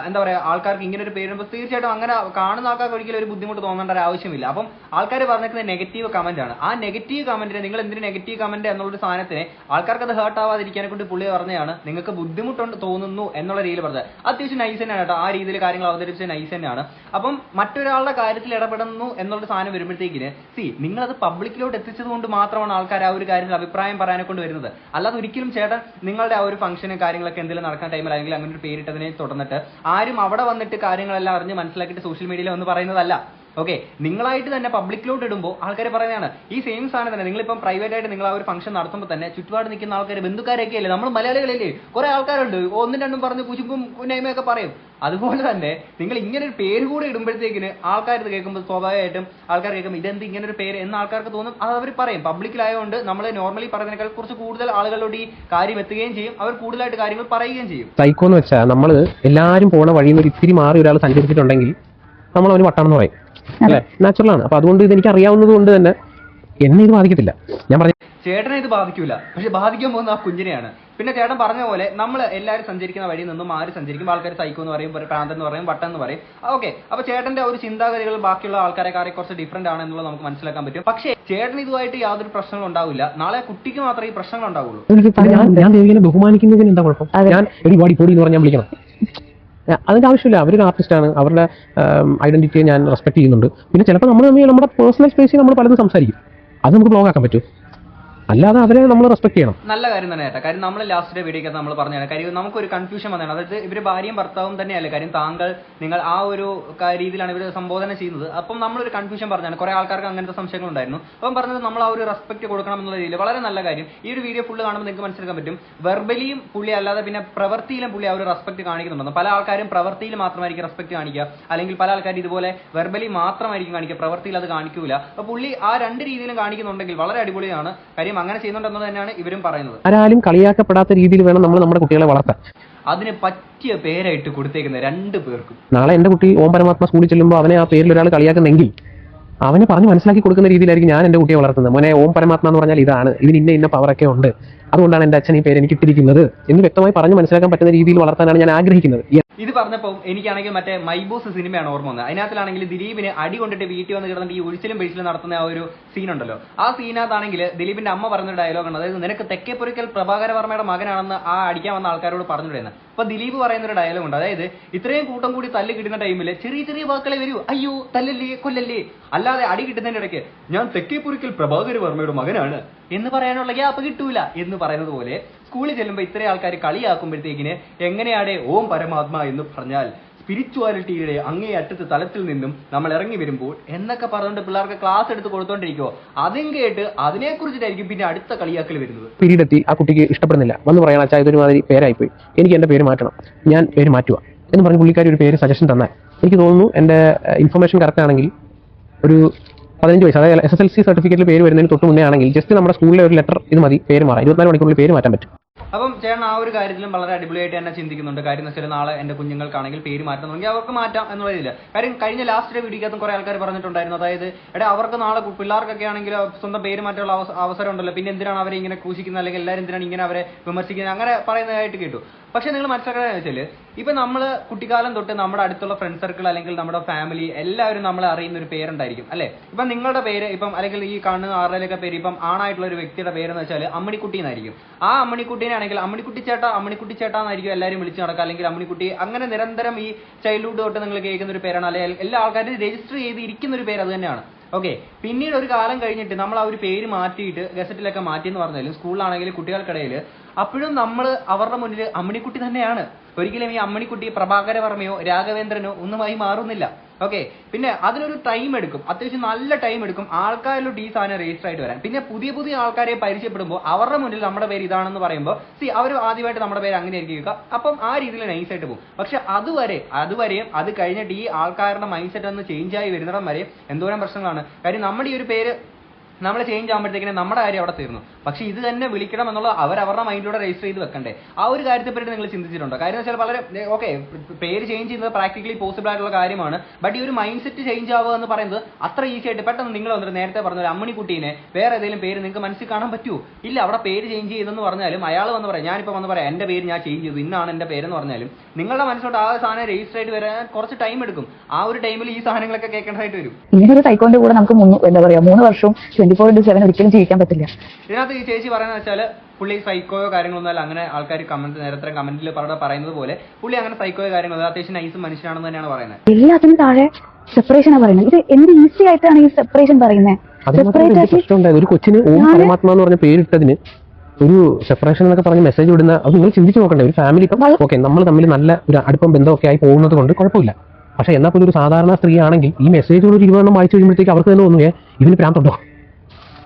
Speaker 3: എന്താ പറയാ ആൾക്കാർക്ക് ഇങ്ങനെ ഒരു പേരുമ്പോൾ തീർച്ചയായിട്ടും അങ്ങനെ കാണുന്ന ആൾക്കാർക്ക് ഒരിക്കലും ഒരു ബുദ്ധിമുട്ട് തോന്നേണ്ട ഒരു ആവശ്യമില്ല. അപ്പം ആൾക്കാർ പറഞ്ഞിരിക്കുന്നത് നെഗറ്റീവ് കമന്റ് ആണ്. ആ നെഗറ്റീവ് കമന്റിനെ നിങ്ങൾ എന്തിന് നെഗറ്റീവ് കമന്റ് എന്നുള്ളൊരു സാധനത്തിനെ ആൾക്കാർക്ക് അത് ഹേർട്ട് ആവാതിരിക്കാനെ കൊണ്ട് പുള്ളി പറഞ്ഞതാണ് നിങ്ങൾക്ക് ബുദ്ധിമുട്ടുണ്ട് തോന്നുന്നു എന്നുള്ള രീതിയിൽ പറഞ്ഞത്. അത്യാവശ്യം നൈസ് തന്നെയാണ് കേട്ടോ. ആ രീതിയിൽ കാര്യങ്ങൾ അവതരിപ്പിച്ച നൈസ് തന്നെയാണ്. അപ്പം മറ്റൊരാളുടെ കാര്യത്തിൽ ഇടപെടുന്നു എന്നുള്ള സാധനം വരുമ്പോഴത്തേക്കിന് സി നിങ്ങളത് പബ്ലിക്കിലോട്ട് എത്തിച്ചത് കൊണ്ട് മാത്രമാണ് ആൾക്കാർ ആ ഒരു കാര്യത്തിൽ അഭിപ്രായം പറയാനെ കൊണ്ട് വരുന്നത്. അല്ലാതെ ഒരിക്കലും ചേട്ടൻ നിങ്ങളുടെ ആ ഒരു ഫംഗ്ഷനും കാര്യങ്ങളൊക്കെ എന്തെങ്കിലും നടക്കാൻ ടൈമിൽ അല്ലെങ്കിൽ അങ്ങനെ ഒരു പേരിട്ടതിനെ തുടർന്നിട്ട് ആരും അവിടെ വന്നിട്ട് കാര്യങ്ങളെല്ലാം അറിഞ്ഞ് മനസ്സിലാക്കിയിട്ട് സോഷ്യൽ മീഡിയയിൽ ഒന്ന് പറയുന്നതല്ല. ഓക്കെ നിങ്ങളായിട്ട് തന്നെ പബ്ലിക്കിലോട്ട് ഇടുമ്പോൾ ആൾക്കാർ പറയുന്നതാണ് ഈ സെയിം സാധനം തന്നെ നിങ്ങളിപ്പം പ്രൈവറ്റ് ആയിട്ട് നിങ്ങൾ ആ ഒരു ഫംഗ്ഷൻ നടത്തുമ്പോൾ തന്നെ ചുറ്റുപാട് നിൽക്കുന്ന ആൾക്കാർ ബന്ധുക്കാരൊക്കെ അല്ലേ? നമ്മൾ മലയാളികളല്ലേ? കുറെ ആൾക്കാരുണ്ട്. ഒന്നും രണ്ടും പറഞ്ഞ് കുശുമ്പും കുന്നൈമയൊക്കെ പറയും. അതുപോലെ തന്നെ നിങ്ങൾ ഇങ്ങനെ ഒരു പേര് കൂടെ ഇടുമ്പോഴത്തേക്കിന് ആൾക്കാർ ഇത് കേൾക്കുമ്പോൾ സ്വാഭാവികമായിട്ടും ആൾക്കാർ കേൾക്കുമ്പോൾ ഇതെന്ത് ഇങ്ങനെ ഒരു പേര് എന്ന് ആൾക്കാർക്ക് തോന്നും. അത് അവർ പറയും. പബ്ലിക്കിലായതുകൊണ്ട് നമ്മൾ നോർമലി പറയുന്നതിനേക്കാൾ കുറച്ച് കൂടുതൽ ആളുകളോട് ഈ കാര്യം എത്തുകയും ചെയ്യും. അവർ കൂടുതലായിട്ട് കാര്യങ്ങൾ പറയുകയും ചെയ്യും.
Speaker 1: സൈക്കോ എന്ന് വെച്ചാൽ നമ്മൾ എല്ലാവരും പോണ വഴിയിൽ നിന്ന് ഒരു ഇത്തിരി മാറി ഒരാൾ സഞ്ചരിച്ചിട്ടുണ്ടെങ്കിൽ നമ്മൾ അവന് വട്ടാണെന്ന് പറയും. അല്ലേ? നാച്ചുറൽ ആണ്. അപ്പൊ അതുകൊണ്ട് ഇത് എനിക്ക് അറിയാവുന്നത് കൊണ്ട് തന്നെ എന്നെ ഇത് ബാധിക്കത്തില്ല. ഞാൻ പറഞ്ഞു
Speaker 3: ചേട്ടനെ ഇത് ബാധിക്കൂല. പക്ഷെ ബാധിക്കാൻ പോകുന്ന ആ കുഞ്ഞിനെയാണ്. പിന്നെ ചേട്ടൻ പറഞ്ഞ പോലെ നമ്മൾ എല്ലാവരും സഞ്ചരിക്കുന്ന വഴി നിന്നും മാറി സഞ്ചരിക്കുമ്പോൾ ആൾക്കാർ സൈക്കോ എന്ന് പറയും പ്രാന്തൻ എന്ന് പറയും വട്ടം എന്ന് പറയും. ഓക്കെ. അപ്പൊ ചേട്ടന്റെ ഒരു ചിന്താഗതികൾ ബാക്കിയുള്ള ആൾക്കാരെക്കാരെ കുറച്ച് ഡിഫറെന്റ് ആണ് എന്നുള്ളത് നമുക്ക് മനസ്സിലാക്കാൻ പറ്റും. പക്ഷേ ചേട്ടൻ ഇതുമായിട്ട് യാതൊരു പ്രശ്നങ്ങളും ഉണ്ടാവില്ല. നാളെ കുട്ടിക്ക് മാത്രമേ ഈ പ്രശ്നങ്ങൾ ഉണ്ടാവുള്ളൂ.
Speaker 1: ഞാൻ ബഹുമാനിക്കുന്നതിന് എന്താ കുഴപ്പം? ഞാൻ എടി വാടി പൊടി എന്ന് പറഞ്ഞാൽ വിളിക്കണം. ആ, അതിന്റെ ആവശ്യമില്ല. അവരൊരു ആർട്ടിസ്റ്റാണ് അവരുടെ ഐഡന്റിറ്റിയെ ഞാൻ റെസ്പെക്ട് ചെയ്യുന്നുണ്ട്. പിന്നെ ചിലപ്പോൾ നമ്മൾ നമ്മുടെ പേഴ്സണൽ സ്പേസിൽ നമ്മൾ പലതും സംസാരിക്കും. അത് നമുക്ക് ബ്ലോഗ് ആക്കാൻ പറ്റും. അല്ലാതെ അവരെ നമ്മൾ റെസ്പെക്ട് ചെയ്യണം.
Speaker 3: നല്ല കാര്യം തന്നെ കേട്ടോ കാര്യം നമ്മൾ ലാസ്റ്റ് വീഡിയോ നമ്മൾ പറഞ്ഞാണ് കാര്യം നമുക്കൊരു കൺഫ്യൂഷൻ വന്നതാണ്. അതായത് ഇവർ ഭാര്യയും ഭർത്താവും തന്നെയല്ലേ? കാര്യം താങ്കൾ നിങ്ങൾ ആ ഒരു രീതിയിലാണ് ഇവർ സംബോധന ചെയ്യുന്നത്. അപ്പം നമ്മളൊരു കൺഫ്യൂഷൻ പറഞ്ഞാണ് കുറെ ആൾക്കാർക്ക് അങ്ങനത്തെ സംശയങ്ങൾ ഉണ്ടായിരുന്നു അപ്പം പറഞ്ഞത് നമ്മൾ ആ ഒരു റെസ്പെക്ട് കൊടുക്കണം എന്നുള്ള രീതിയിൽ. വളരെ നല്ല കാര്യം. ഈ ഒരു വീഡിയോ ഫുള്ള് കാണുമ്പോൾ നിങ്ങൾക്ക് മനസ്സിലാക്കാൻ പറ്റും. വെർബലിയും പുള്ളി അല്ലാതെ പിന്നെ പ്രവൃത്തിയിലും പുള്ളി ആ ഒരു റെസ്പെക്ട് കാണിക്കുന്നുണ്ട് പല ആൾക്കാരും പ്രവൃത്തിയിൽ മാത്രമായിരിക്കും റെസ്പെക്ട് കാണിക്കുക. അല്ലെങ്കിൽ പല ആൾക്കാരും ഇതുപോലെ വെർബലി മാത്രമായിരിക്കും കാണിക്കുക. പ്രവൃത്തിയിൽ അത് കാണിക്കൂല. അപ്പൊ പുള്ളി ആ രണ്ട് രീതിയിലും കാണിക്കുന്നുണ്ടെങ്കിൽ വളരെ അടിപൊളിയാണ്. കാര്യം അങ്ങനെ ചെയ്യുന്നുണ്ടെന്ന് തന്നെയാണ് ഇവരും പറയുന്നത്.
Speaker 1: ആരാലും കളിയാക്കപ്പെടാത്ത രീതിയിൽ വേണം നമ്മൾ നമ്മുടെ കുട്ടികളെ വളർത്താൻ.
Speaker 3: അതിന് പറ്റിയ പേരായിട്ട് കൊടുത്തേക്കുന്ന രണ്ട് പേർക്കും.
Speaker 1: നാളെ എന്റെ കുട്ടി ഓം പരമാത്മ സ്കൂളിൽ ചെല്ലുമ്പോൾ അവനെ ആ പേരിൽ ഒരാൾ കളിയാക്കുന്നെങ്കിൽ അവനെ പറഞ്ഞ് മനസ്സിലാക്കി കൊടുക്കുന്ന രീതിയിലായിരിക്കും ഞാൻ എന്റെ കുട്ടിയെ വളർത്തുന്നത്. മോനെ ഓം പരമാത്മ എന്ന് പറഞ്ഞാൽ ഇതാണ്. ഇതിന് ഇന്ന ഇന്ന പവറൊക്കെ ഉണ്ട്. അതുകൊണ്ടാണ് എന്റെ അച്ഛൻ ഈ പേര് എനിക്ക് ഇട്ടിരിക്കുന്നത് എന്ന് വ്യക്തമായി പറഞ്ഞു മനസ്സിലാക്കാൻ പറ്റുന്ന രീതിയിൽ വളർത്താനാണ് ഞാൻ ആഗ്രഹിക്കുന്നത്.
Speaker 3: ഇത് പറഞ്ഞപ്പോൾ എനിക്കാണെങ്കിൽ മറ്റേ മൈബോസ് സിനിമയാണ് ഓർമ്മ വന്നത്. അതിനകത്തിലാണെങ്കിൽ ദിലീപിന് അടി കൊണ്ടിട്ട് വീട്ടിൽ വന്ന് കിടന്നിട്ട് ഈ ഒഴിച്ചിലും പിഴിച്ചിലും നടത്തുന്ന ആ ഒരു സീൻ ഉണ്ടല്ലോ ആ സീനകത്താണെങ്കിൽ ദിലീപിന്റെ അമ്മ പറഞ്ഞൊരു ഡയലോഗ് ഉണ്ട്. അതായത് നിനക്ക് തെക്കേപ്പുരയ്ക്കൽ പ്രഭാകര വർമ്മയുടെ മകനാണെന്ന് ആ അടിക്കാൻ വന്ന ആൾക്കാരോട് പറഞ്ഞിട്ടുണ്ടായിരുന്നു. അപ്പൊ ദിലീപ് പറയുന്ന ഒരു ഡയലോഗ് ഉണ്ട്. അതായത് ഇത്രയും കൂട്ടം കൂടി തല്ല് കിട്ടുന്ന ടൈമിൽ ചെറിയ ചെറിയ വാക്കുകളെ വരൂ. അയ്യോ തല്ലല്ലേ കൊല്ലല്ലേ. അല്ലാതെ അടി കിട്ടുന്നതിന്റെ ഇടയ്ക്ക് ഞാൻ തെക്കേപ്പുരയ്ക്കൽ പ്രഭാകര വർമ്മയുടെ മകനാണ്. എന്ന് പറയാനുള്ള ഗ്യാപ്പ് കിട്ടൂല. എന്ന് പറയുന്നത് പോലെ സ്കൂളിൽ ചെല്ലുമ്പോൾ ഇത്രയും ആൾക്കാർ കളിയാക്കുമ്പോഴത്തേക്കിന് എങ്ങനെയാണ് ഓം പരമാത്മ എന്ന് പറഞ്ഞാൽ സ്പിരിച്വാലിറ്റിയുടെ അങ്ങേ അറ്റത്ത് തലത്തിൽ നിന്നും നമ്മൾ ഇറങ്ങി വരുമ്പോൾ എന്നൊക്കെ പറഞ്ഞുകൊണ്ട് പിള്ളേർക്ക് ക്ലാസ് എടുത്ത് കൊടുത്തോണ്ടിരിക്കുവോ? അതും കേട്ട് അതിനെക്കുറിച്ചിട്ടായിരിക്കും പിന്നെ അടുത്ത കളിയാക്കൽ വരുന്നത്.
Speaker 1: പീരീഡ് എത്തി ആ കുട്ടിക്ക് ഇഷ്ടപ്പെടുന്നില്ല. വന്ന് പറയണ അച്ഛാ ഇതൊരു മാതിരി പേരായിപ്പോയി. എനിക്ക് എന്റെ പേര് മാറ്റണം. ഞാൻ പേര് മാറ്റുക. എന്ന് പറഞ്ഞ് പുള്ളിക്കാരി ഒരു പേര് സജഷൻ തന്നാൽ. എനിക്ക് തോന്നുന്നു എന്റെ ഇൻഫർമേഷൻ കറക്റ്റ് ആണെങ്കിൽ ഒരു പതിനഞ്ച് വയസ്സ് അതായത് എസ് എസ് എൽ സി സർട്ടിഫിക്കറ്റിൽ പേര് വരുന്നതിന് തൊട്ട് മുന്നേ ആണെങ്കിൽ ജസ്റ്റ് നമ്മുടെ സ്കൂളിലെ ഒരു ലെറ്റർ ഇത് മതി പേര് മാറാം. ഇരുപത്തിനാല് മണിക്കൂറിൽ പേര് മാറ്റാൻ പറ്റും.
Speaker 3: അപ്പം ചേട്ടൻ ആ ഒരു കാര്യത്തിലും വളരെ അടിപൊളിയായിട്ട് തന്നെ ചിന്തിക്കുന്നുണ്ട്. കാര്യം എന്ന് വെച്ചാൽ നാളെ എന്റെ കുഞ്ഞുങ്ങൾക്കാണെങ്കിൽ പേര് മാറ്റണമെങ്കിൽ അവർക്ക് മാറ്റാം എന്നുള്ള ഇതില്ല കാര്യം കഴിഞ്ഞ ലാസ്റ്റ് വീഡിയോക്കകത്തും കുറെ ആൾക്കാർ പറഞ്ഞിട്ടുണ്ടായിരുന്നു. അതായത് എടാ അവർക്ക് നാളെ പിള്ളേർക്കൊക്കെ ആണെങ്കിൽ സ്വന്തം പേര് മാറ്റാനുള്ള അവസരം ഉണ്ടല്ലോ പിന്നെ എന്തിനാണ് അവരെ ഇങ്ങനെ ക്രൂശിക്കുന്നത്? അല്ലെങ്കിൽ എല്ലാവരും എന്തിനാണ് ഇങ്ങനെ അവരെ വിമർശിക്കുന്നത്? അങ്ങനെ പറയുന്നതായിട്ട് കേട്ടു. പക്ഷെ നിങ്ങൾ മനസ്സിലാക്കുന്നത് വെച്ചാൽ ഇപ്പൊ നമ്മൾ കുട്ടിക്കാലം തൊട്ട് നമ്മുടെ അടുത്തുള്ള ഫ്രണ്ട് സർക്കിൾ അല്ലെങ്കിൽ നമ്മുടെ ഫാമിലി എല്ലാവരും നമ്മളെ അറിയുന്ന ഒരു പേരുണ്ടായിരിക്കും അല്ലെ? ഇപ്പൊ നിങ്ങളുടെ പേര് ഇപ്പം അല്ലെങ്കിൽ ഈ കാണുന്ന ആരുടെയൊക്കെ പേര് ഇപ്പം ആണായിട്ടുള്ള ഒരു വ്യക്തിയുടെ പേരെന്ന് വെച്ചാൽ അമ്മണിക്കുട്ടി എന്നായിരിക്കും. ആ അമ്മണിക്കുട്ടീനെ ആണെങ്കിൽ അമ്മണിക്കുട്ടി ചേട്ട അമ്മണിക്കുട്ടി ചേട്ടാന്നായിരിക്കും എല്ലാവരും വിളിച്ചു നടക്കുക. അല്ലെങ്കിൽ അമ്മണിക്കുട്ടി അങ്ങനെ നിരന്തരം ഈ ചൈൽഡ്ഹുഡ് തൊട്ട് നിങ്ങൾ കേൾക്കുന്ന ഒരു പേരാണ്. അല്ലെങ്കിൽ എല്ലാ ആൾക്കാരും രജിസ്റ്റർ ചെയ്തിരിക്കുന്ന ഒരു പേര് അത് തന്നെയാണ്. ഓക്കെ പിന്നീട് ഒരു കാലം കഴിഞ്ഞിട്ട് നമ്മൾ ആ ഒരു പേര് മാറ്റിയിട്ട് ഗസറ്റിലൊക്കെ മാറ്റി എന്ന് പറഞ്ഞാലും സ്കൂളിലാണെങ്കിലും കുട്ടികൾക്കിടയിൽ അപ്പോഴും നമ്മൾ അവരുടെ മുന്നിൽ അമ്മിണിക്കുട്ടി തന്നെയാണ്. ഒരിക്കലും ഈ അമ്മണിക്കുട്ടി പ്രഭാകരവർമ്മയോ രാഘവേന്ദ്രനോ ഒന്നുമായി മാറുന്നില്ല. ഓക്കെ പിന്നെ അതിനൊരു ടൈം എടുക്കും. അത്യാവശ്യം നല്ല ടൈം എടുക്കും. ആൾക്കാരിലോട്ട് ഈ സാധനം രജിസ്റ്റർ ആയിട്ട് വരാൻ. പിന്നെ പുതിയ പുതിയ ആൾക്കാരെ പരിചയപ്പെടുമ്പോൾ അവരുടെ മുന്നിൽ നമ്മുടെ പേര് ഇതാണെന്ന് പറയുമ്പോൾ സി അവർ ആദ്യമായിട്ട് നമ്മുടെ പേര് അങ്ങനെ ആയിരിക്കും അപ്പം ആ രീതിയിൽ നൈസ് ആയിട്ട് പോകും. പക്ഷെ അതുവരെ അതുവരെയും അത് കഴിഞ്ഞിട്ട് ഈ ആൾക്കാരുടെ മൈൻഡ് സെറ്റ് ഒന്ന് ചേഞ്ച് ആയി വരുന്നിടം വരെ എന്തോരം പ്രശ്നങ്ങളാണ്. കാര്യം നമ്മുടെ ഈ ഒരു പേര് നമ്മൾ ചേഞ്ച് ആകുമ്പോഴത്തേക്കിനും നമ്മുടെ കാര്യം അവിടെ തീർന്നു. പക്ഷേ ഇത് തന്നെ വിളിക്കണം എന്നുള്ള അവർ അവരുടെ മൈൻഡിലൂടെ രജിസ്റ്റർ ചെയ്ത് വെക്കണ്ടേ. ആ ഒരു കാര്യത്തെ പറ്റി നിങ്ങൾ ചിന്തിച്ചിട്ടുണ്ടോ? കാര്യം വെച്ചാൽ വളരെ ഓക്കെ പേര് ചേഞ്ച് ചെയ്യുന്നത് പ്രാക്ടിക്കലി പോസിബിൾ ആയിട്ടുള്ള കാര്യമാണ്. ബട്ട് ഈ ഒരു മൈൻഡ് സെറ്റ് ചേഞ്ച് ആവുക എന്ന് പറയുന്നത് അത്ര ഈസി ആയിട്ട് പെട്ടെന്ന് നിങ്ങൾ വന്നിട്ട് നേരത്തെ പറഞ്ഞ ഒരു അമ്മണിക്കുട്ടീനെ വേറെ ഏതെങ്കിലും പേര് നിങ്ങൾക്ക് മനസ്സിൽ കാണാൻ പറ്റുമോ ഇല്ല അവിടെ പേര് ചേഞ്ച് ചെയ്തെന്ന് പറഞ്ഞാലും അയാൾ വന്ന് പറയാം ഞാനിപ്പോൾ വന്ന് പറയാം എന്റെ പേര് ഞാൻ ചേഞ്ച് ചെയ്തു ഇന്നാണ് എന്റെ പേരെന്ന് പറഞ്ഞാലും നിങ്ങളുടെ മനസ്സോട്ട് ആ സാധനം രജിസ്റ്റർ ആയിട്ട് വരാൻ കുറച്ച് ടൈം എടുക്കും. ആ ഒരു ടൈമിൽ ഈ സാധനങ്ങളൊക്കെ കേൾക്കേണ്ടതായിട്ട് വരും.
Speaker 2: ഇങ്ങനെ ഒരു സൈക്കോന്റെ കൂടെ നമുക്ക് എന്താ പറയാ മൂന്ന് വർഷവും ട്വന്റി ഫോർ ഇന്റു സെവൻ ഒരിക്കലും ജീവിക്കാൻ പറ്റില്ല.
Speaker 3: ഇതിനകത്ത് ഈ ചേച്ചി പറയുന്നത് വെച്ചാൽ പുള്ളി സൈക്കോയോ കാര്യങ്ങളൊന്നും അല്ല. അങ്ങനെ ആൾക്കാർ കമന്റ് നേരത്തെ കമന്റിൽ പറഞ്ഞ പറയുന്നത് പോലെ പുള്ളി അങ്ങനെ സൈക്കോയോ കാര്യങ്ങളോ അത്യാവശ്യം നൈസ് മനുഷ്യനാണെന്ന് തന്നെയാണ് പറയുന്നത്.
Speaker 2: എല്ലാത്തിനും താഴെ സെപ്പറേഷനാ പറയുന്നത്. ഇത് എന്ത് ഈസി ആയിട്ടാണ് ഈ സെപ്പറേഷൻ പറയുന്നത്?
Speaker 1: ഒരു കൊച്ചിന് ഓം
Speaker 2: പരമാത്മാ
Speaker 1: പരമാത്മ എന്ന് പറഞ്ഞ പേരിട്ടതിന് ഒരു സെപ്പറേഷൻ എന്നൊക്കെ പറഞ്ഞ് മെസ്സേജ് വിടുന്ന അത് നിങ്ങൾ ചിന്തിച്ച് നോക്കണ്ടേ. ഒരു ഫാമിലി ഇപ്പം ഓക്കെ നമ്മൾ തമ്മിൽ നല്ല ഒരു അടുപ്പം ബന്ധമൊക്കെ ആയി പോകുന്നത് കൊണ്ട് കുഴപ്പമില്ല. പക്ഷെ എന്നാൽ പോലും ഒരു സാധാരണ സ്ത്രീ ആണെങ്കിൽ ഈ മെസ്സേജുകൾ ഒരു ഇരുപതെണ്ണം വായിച്ചു കഴിയുമ്പോഴത്തേക്ക് അവർക്ക് തന്നെ തോന്നുകയെ ഇതിന് പ്രാന്തുണ്ടോ?